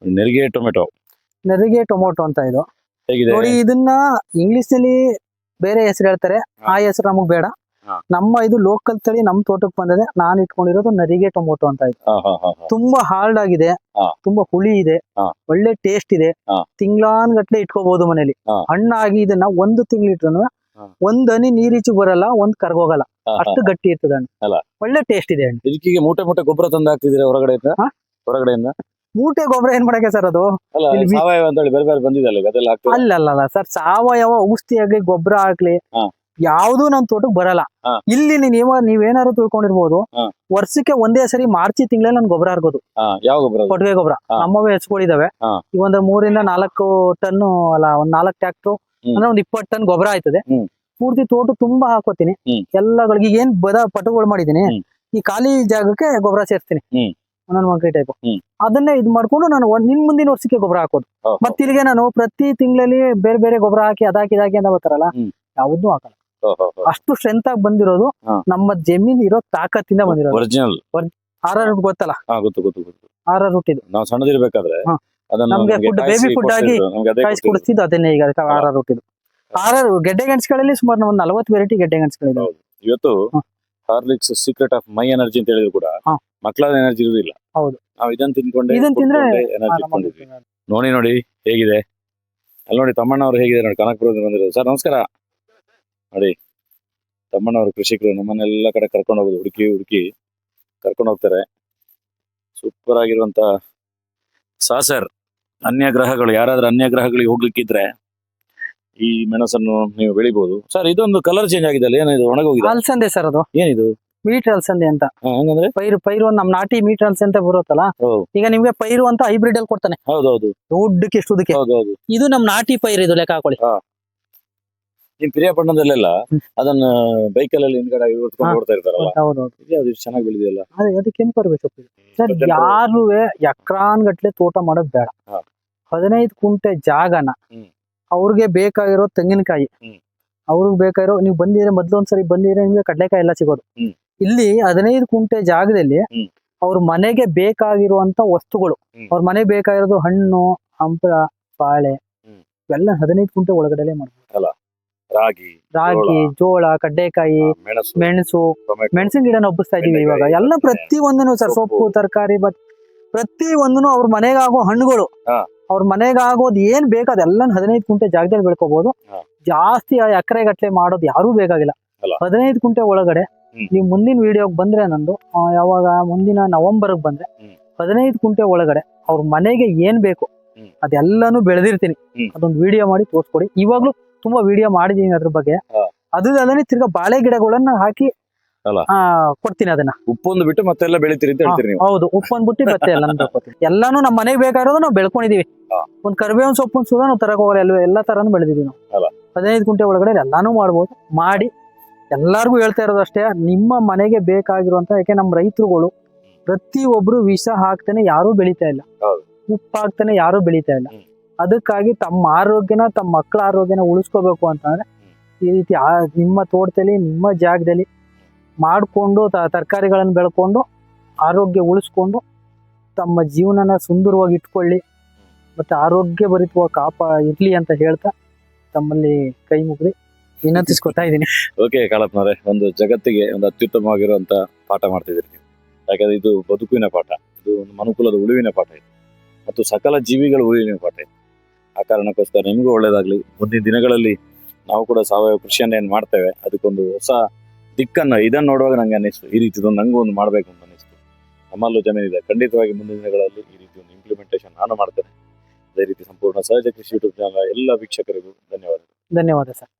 ನೆರಿಗೆ ಟೊಮೆಟೊ. ನರಿಗೆ ಟೊಮೊಟೊ ಅಂತ ಇದು. ನೋಡಿ ಇದನ್ನ ಇಂಗ್ಲಿಷ್ ಅಲ್ಲಿ ಬೇರೆ ಹೆಸರು ಹೇಳ್ತಾರೆ. ಆ ಹೆಸರು ನಮಗ್ ಬೇಡ. ನಮ್ಮ ಇದು ಲೋಕಲ್ ತಳಿ ನಮ್ ತೋಟಕ್ಕೆ ಬಂದಿದೆ. ನಾನು ಇಟ್ಕೊಂಡಿರೋದು ನರಿಗೆ ಟೊಮೊಟೊ ಅಂತ ಇದೆ. ತುಂಬಾ ಹಾರ್ಡ್ ಆಗಿದೆ. ತುಂಬಾ ಹುಳಿ ಇದೆ. ಒಳ್ಳೆ ಟೇಸ್ಟ್ ಇದೆ. ತಿಂಗ್ಳಾನ್ ಗಟ್ಲೆ ಇಟ್ಕೋಬಹುದು ಮನೇಲಿ. ಹಣ್ಣಾಗಿ ಇದನ್ನ ಒಂದು ತಿಂಗಳು ಇಟ್ರು. ಒಂದ್ ಹನಿ ನೀರೀಚು ಬರಲ್ಲ ಒಂದ್ ಕರ್ಗೋಗಲ್ಲ. ಅಷ್ಟು ಗಟ್ಟಿ ಇರ್ತದೆ ಹಣ್ಣು. ಒಳ್ಳೆ ಟೇಸ್ಟ್ ಇದೆ ಹಣ್ಣು. ಇದಕ್ಕೀಗ ಮೂಟೆ ಮೂಟೆ ಗೊಬ್ಬರ ತಂದು ಹಾಕ್ತಿದ್ರೆ ಹೊರಗಡೆ? ಹೊರಗಡೆಯಿಂದ? ಮೂಟೆ ಗೊಬ್ಬರ ಏನ್ ಮಾಡಕ್ಕೆ ಸರ್ ಅದು? ಅಲ್ಲ ಸಾವಯವ ಅಂತ ಹೇಳಿ ಬೇರೆ ಬೇರೆ ಬಂದಿದೆ ಅಲ್ಲ ಅಲ್ಲ ಸರ್ ಸಾವಯವ ಔಷಧಿ ಆಗ್ಲಿ ಗೊಬ್ಬರ ಆಗ್ಲಿ. ಯಾವ್ದು ನನ್ ತೋಟಕ್ ಬರಲ್ಲ. ಇಲ್ಲಿ ನೀವ್ ನೀವೇನಾದ್ರು ತಿಳ್ಕೊಂಡಿರ್ಬೋದು ವರ್ಷಕ್ಕೆ ಒಂದೇ ಸರಿ ಮಾರ್ಚ್ ತಿಂಗಳಲ್ಲಿ ನನ್ ಗೊಬ್ಬರ ಹಾಕೋದು? ಕೊಟ್ಟಿಗೆ ಗೊಬ್ಬರ. ನಮ್ಮವೇ ಹೆಚ್ಕೊಂಡಿದಾವೆ ಹಾ. ಈಗ ಒಂದು ಮೂರಿಂದ ನಾಲ್ಕು ಟನ್ ಅಲ್ಲ ಒಂದ್ ನಾಲ್ಕು ಟ್ಯಾಕ್ಟ್ರು. ಅಂದ್ರೆ ಒಂದ್ ಇಪ್ಪತ್ತು ಟನ್ ಗೊಬ್ಬರ ಆಯ್ತದೆ. ಪೂರ್ತಿ ತೋಟ ತುಂಬಾ ಹಾಕೋತೀನಿ. ಎಲ್ಲಗಳಿಗೆ ಏನ್ ಬದ ಪಟುಗಳು ಮಾಡಿದೀನಿ ಈ ಖಾಲಿ ಜಾಗಕ್ಕೆ ಗೊಬ್ಬರ ಸೇರ್ತೀನಿ. ಒಂದೊಂದ್ ಮಂಕಿ ಟೈಪ್ ಅದನ್ನೇ ಇದ್ ಮಾಡ್ಕೊಂಡು ನಾನು ನಿನ್ ಮುಂದಿನ ವರ್ಷಕ್ಕೆ ಗೊಬ್ಬರ ಹಾಕೋದು ಹೋ, ಹೋ. ಮತ್ತೆ ಇಲ್ಲಿಗೆ ನಾನು ಪ್ರತಿ ತಿಂಗಳಲ್ಲಿ ಬೇರೆ ಬೇರೆ ಗೊಬ್ಬರ ಹಾಕಿ ಅದಾಕಿ ಇದಾಕಿ ಅಂತ ಬರ್ತಾರಲ್ಲ. ಯಾವ್ದು ಹಾಕಲ್ಲ. ಅಷ್ಟು ಸ್ಟ್ರೆಂತ್ ಆಗಿ ಬಂದಿರೋದು ನಮ್ಮ ಜಮೀನ್ ಇರೋ ತಾಕತ್ತಿಂದ ಬಂದಿರೋದು. ಒರಿಜಿನಲ್ ಆರ್ ಆರ್ ಗೊತ್ತಲ್ಲ? ಹಾ ಗೊತ್ತು ಗೊತ್ತು ಗೊತ್ತು. ಆರ್ ಆರ್ ಇದು. ನಾವು ಸಣ್ಣದಿರ್ಬೇಕಾದ್ರೆ ನಮ್ಗೆ ಫುಡ್ ಬೇಬಿ ಫುಡ್ ಆಗಿ ಕಾಯಿಸಿ ಕುಡಿಸ್ತಿದ್ದು ಅದನ್ನೇ ಈಗ ಅದಕ್ಕೆ ಆರ್ ಆರ್ ಇದು. ಆರ್ ಆರ್ ಗೆಡ್ಡೆ ಗೆಣಸುಗಳಲ್ಲಿ ಸುಮಾರು ಒಂದು ನಲವತ್ತು ವೆರೈಟಿ ಗೆಡ್ಡೆ ಗೆಣಸುಗಳಿದೆ. ಇವತ್ತು. Horlicks secret of my energy ಅಂತ ಹೇಳಿದ್ರು ಕೂಡ. ಮಕ್ಕಳ ಎನರ್ಜಿ ಇರುವುದಿಲ್ಲ. ಹೌದು. ನಾವು ಇದನ್ನ ತಿನ್ಕೊಂಡೆ ಇದನ್ನ ತಿಂದ್ರೆ ಎನರ್ಜಿ ಇಟ್ಕೊಂಡಿದ್ವಿ. ನೋಡಿ ನೋಡಿ ಹೇಗಿದೆ? ಅಲ್ಲಿ ನೋಡಿ ತಮ್ಮಣ್ಣ ತಮ್ಮಣ್ಣವ್ರು ಹೇಗಿದೆ ನೋಡಿ ಕನಕಪುರದಿಂದ ಬಂದಿರೋದು. ಸರ್ ನಮಸ್ಕಾರ. ನೋಡಿ ತಮ್ಮಣ್ಣವರು ಕೃಷಿಕರು ನಮ್ಮನ್ನೆಲ್ಲ ಕಡೆ ಕರ್ಕೊಂಡು ಹೋಗೋದು ಹುಡುಕಿ ಹುಡುಕಿ ಕರ್ಕೊಂಡು ಹೋಗ್ತಾರೆ. ಸೂಪರ್ ಆಗಿರುವಂತ ಸಾಸರ್ ಅನ್ಯ ಗ್ರಹಗಳು ಯಾರಾದ್ರೂ ಅನ್ಯ ಗ್ರಹಗಳಿಗೆ ಹೋಗ್ಲಿಕ್ಕಿದ್ರೆ ಈ ಮೆಣಸನ್ನು ನೀವು ಬೆಳಿಬಹುದು ಸರ್ ಇದೊಂದು ಕಲರ್ ಚೇಂಜ್ ಆಗಿದೆ ಅಲ್ಲ ಏನಿದು ಒಣಗೋಗಿದೆ? ಅಲ್ಸಂದೆ ಸರ್ ಅದು. ಏನಿದು? ಮೀಟ್ ಅಲ್ಸಂದೆ ಅಂತ. ಹಂಗಂದ್ರೆ? ಪೈರು ಪೈರು ನಮ್ ನಾಟಿ ಮೀಟ್ ಅಲ್ಸೆ ಅಂತ ಬರುತ್ತಲ್ಲ? ಈಗ ನಿಮ್ಗೆ ಪೈರು ಅಂತ ಹೈಬ್ರಿಡ್ ಅಲ್ಲಿ ಕೊಡ್ತಾನೆ. ಹೌದೌದು. ದೊಡ್ಡಕ್ಕೆ ಹೌದು ಹೌದು ಇದು ನಮ್ ನಾಟಿ ಪೈರು ಇದು ಲೆಕ್ಕ ಹಾಕೊಳ್ಳಿ. ನಿಮ್ ಪ್ರಿಯಾಪಟ್ಟಣದಲ್ಲೆಲ್ಲ ಅದನ್ನ ಅಲ್ಲಿ ಹಿಂದ್ಗಡೆ ಹೊತ್ಕೊಂಡು. ಓಡ್ತಾ ಇರ್ತಾರಲ್ಲ ಹೌದೌದು ಅದು ಇಷ್ಟು ಚೆನ್ನಾಗಿ ಬೆಳೆದಿಲ್ಲ ಅದಕ್ಕೆ ಅದು ಕೆಂಪು ಬರಬೇಕು ಸರ್ ಯಾರು ಎಕ್ರಾನ್ ಗಟ್ಲೆ ತೋಟ ಮಾಡೋದ್ ಬೇಡ. ಹದಿನೈದು ಕುಂಟೆ ಜಾಗನ. ಅವ್ರಿಗೆ ಬೇಕಾಗಿರೋ ತೆಂಗಿನಕಾಯಿ. ಅವ್ರಿಗೆ ಬೇಕಾಗಿರೋ ನೀವು ಬಂದಿದ್ರೆ ಮೊದ್ಲು ಒಂದ್ಸರಿ ಬಂದಿದ್ರೆ ನಿಮ್ಗೆ ಕಡಲೆಕಾಯಿ ಎಲ್ಲ ಸಿಗೋದು ಇಲ್ಲಿ ಹದಿನೈದು ಕುಂಟೆ ಜಾಗದಲ್ಲಿ. ಅವ್ರ ಮನೆಗೆ ಬೇಕಾಗಿರುವಂತ ವಸ್ತುಗಳು. ಅವ್ರ ಮನೆಗೆ ಬೇಕಾಗಿರೋದು ಹಣ್ಣು ಹಂಪಲ ಬಾಳೆ. ಇವೆಲ್ಲ ಹದಿನೈದು ಕುಂಟೆ ಒಳಗಡೆ ಮಾಡ್ಬೋದು ರಾಗಿ ರಾಗಿ ಜೋಳ ಕಡ್ಲೆಕಾಯಿ ಮೆಣಸು ಮೆಣಸಿನ ಗಿಡನ ಒಬ್ಬಸ್ತಾ ಇದೀವಿ ಇವಾಗ. ಎಲ್ಲ ಪ್ರತಿ ಒಂದನು ಸರ್ ಸೊಪ್ಪು. ತರಕಾರಿ ಬತ್ ಪ್ರತಿ ಒಂದನು ಅವ್ರ ಮನೆಗಾಗೋ ಹಣ್ಣುಗಳು. ಅವ್ರ ಮನೆಗಾಗೋದು ಏನ್ ಬೇಕು ಅದೆಲ್ಲ ಹದಿನೈದು ಕುಂಟೆ ಜಾಗದಲ್ಲಿ ಬೆಳ್ಕೋಬಹುದು ಜಾಸ್ತಿ ಎಕರೆ ಗಟ್ಲೆ ಮಾಡೋದು ಯಾರು ಬೇಕಾಗಿಲ್ಲ. ಹದಿನೈದು ಕುಂಟೆ ಒಳಗಡೆ ನೀವು ಮುಂದಿನ ವಿಡಿಯೋಗೆ ಬಂದ್ರೆ ನಂದು ಯಾವಾಗ ಮುಂದಿನ ನವೆಂಬರ್ ಬಂದ್ರೆ. ಹದಿನೈದು ಕುಂಟೆ ಒಳಗಡೆ ಅವ್ರ ಮನೆಗೆ ಏನ್ ಬೇಕು ಅದೆಲ್ಲಾನು ಬೆಳೆದಿರ್ತೀನಿ. ಅದೊಂದು ವಿಡಿಯೋ ಮಾಡಿ ತೋರಿಸ್ಕೊಡಿ. ಇವಾಗ್ಲೂ ತುಂಬಾ ವಿಡಿಯೋ ಮಾಡಿದೀನಿ ಅದ್ರ ಬಗ್ಗೆ. ಹಾ. ಅದು ಅದನ್ನೇ ತಿರ್ಗಾ ಬಾಳೆ ಗಿಡಗಳನ್ನ ಹಾಕಿ. ಆ, ಕೊಡ್ತೀನಿ ಅದನ್ನ. ಉಪ್ಪೊಂದು ಬಿಟ್ಟು ಮತ್ತೆಲ್ಲ ಬೆಳಿತೀರಿ ಅಂತ ಹೇಳ್ತೀರಿ ನೀವು. ಹೌದು. ಉಪ್ಪೊಂದು ಬಿಟ್ಟು ಮತ್ತೆ ಎಲ್ಲ ಎಲ್ಲಾನು ನಮ್ಮ ಮನೆಗೆ ಬೇಕಾಗಿರೋದು ನಾವು ಬೆಳ್ಕೊಂಡಿದೀವಿ. ಹಾ. ಒಂದ್ ಕರಿಬೇವಿನ ಸೊಪ್ಪು ಸುಧಾ ನಾವು ತರಕ್ ಹೋಗಲ್ಲ. ಎಲ್ಲ ಎಲ್ಲಾ ತರನು ಬೆಳೆದಿದೀವಿ ನಾವು. ಹದಿನೈದು ಗುಂಟೆ ಒಳಗಡೆ ಎಲ್ಲಾನು ಮಾಡ್ಬೋದು. ಮಾಡಿ ಎಲ್ಲಾರ್ಗು ಹೇಳ್ತಾ ಇರೋದು ಅಷ್ಟೇ. ನಿಮ್ಮ ಮನೆಗೆ ಬೇಕಾಗಿರುವಂತ ಯಾಕೆ ನಮ್ಮ ರೈತರುಗಳು ಪ್ರತಿ ಒಬ್ರು ವಿಷ ಹಾಕ್ತಾನೆ ಯಾರು ಬೆಳಿತಾ ಇಲ್ಲ. ಉಪ್ಪು ಹಾಕ್ತಾನೆ ಯಾರು ಬೆಳಿತಾ ಇಲ್ಲ. ಅದಕ್ಕಾಗಿ ತಮ್ಮ ಆರೋಗ್ಯನ, ತಮ್ಮ ಮಕ್ಕಳ ಆರೋಗ್ಯನ ಉಳಿಸ್ಕೋಬೇಕು ಅಂತಂದ್ರೆ ಈ ರೀತಿ ನಿಮ್ಮ ತೋಟದಲ್ಲಿ, ನಿಮ್ಮ ಜಾಗದಲ್ಲಿ ಮಾಡಿಕೊಂಡು ತರಕಾರಿಗಳನ್ನು ಬೆಳ್ಕೊಂಡು ಆರೋಗ್ಯ ಉಳಿಸ್ಕೊಂಡು ತಮ್ಮ ಜೀವನನ ಸುಂದರವಾಗಿ ಇಟ್ಕೊಳ್ಳಿ ಮತ್ತೆ ಆರೋಗ್ಯ ಭರಿತವಾಗಿ ಕಾಪ, ಇರ್ಲಿ ಅಂತ ಹೇಳ್ತಾ ತಮ್ಮಲ್ಲಿ ಕೈ ಮುಗಿದು ವಿನಂತಿಸ್ಕೊತಾ ಇದ್ದೀನಿ. ಓಕೆ ಕಾಳಪ್ಪನವ್ರೆ ಒಂದು ಜಗತ್ತಿಗೆ ಒಂದು ಅತ್ಯುತ್ತಮವಾಗಿರುವಂತ ಪಾಠ ಮಾಡ್ತಿದ್ದೀರಿ ನೀವು. ಯಾಕಂದ್ರೆ ಇದು ಬದುಕುವಿನ ಪಾಠ, ಇದು ಒಂದು ಮನುಕುಲದ ಉಳಿವಿನ ಪಾಠ ಇದು. ಮತ್ತು ಸಕಲ ಜೀವಿಗಳ ಉಳಿವಿನ ಪಾಠ ಇದು. ಆ ಕಾರಣಕ್ಕೋಸ್ಕರ ನಿಮಗೂ ಒಳ್ಳೇದಾಗಲಿ. ಮುಂದಿನ ದಿನಗಳಲ್ಲಿ ನಾವು ಕೂಡ ಸಾವಯವ ಕೃಷಿಯನ್ನು ಏನು ಮಾಡ್ತೇವೆ, ಅದಕ್ಕೊಂದು ಹೊಸ ದಿಕ್ಕನ್ನು, ಇದನ್ನು ನೋಡುವಾಗ ನಂಗೆ ಅನ್ನಿಸ್ತು, ಈ ರೀತಿ ನಂಗೂ ಒಂದು ಮಾಡಬೇಕು ಅಂತ ಅನ್ನಿಸ್ತು. ನಮ್ಮಲ್ಲೂ ಜಮೀನಿದೆ ಖಂಡಿತವಾಗಿ ಮುಂದಿನ ದಿನಗಳಲ್ಲಿ ಈ ರೀತಿ ಒಂದು ಇಂಪ್ಲಿಮೆಂಟೇಷನ್ ನಾನು ಮಾಡ್ತೇನೆ. ಅದೇ ರೀತಿ ಸಂಪೂರ್ಣ ಸಹಜ ಕೃಷಿ ಯೂಟ್ಯೂಬ್ ಚಾನಲ್ ಎಲ್ಲ ವೀಕ್ಷಕರಿಗೂ ಧನ್ಯವಾದಗಳು. ಧನ್ಯವಾದ ಸರ್.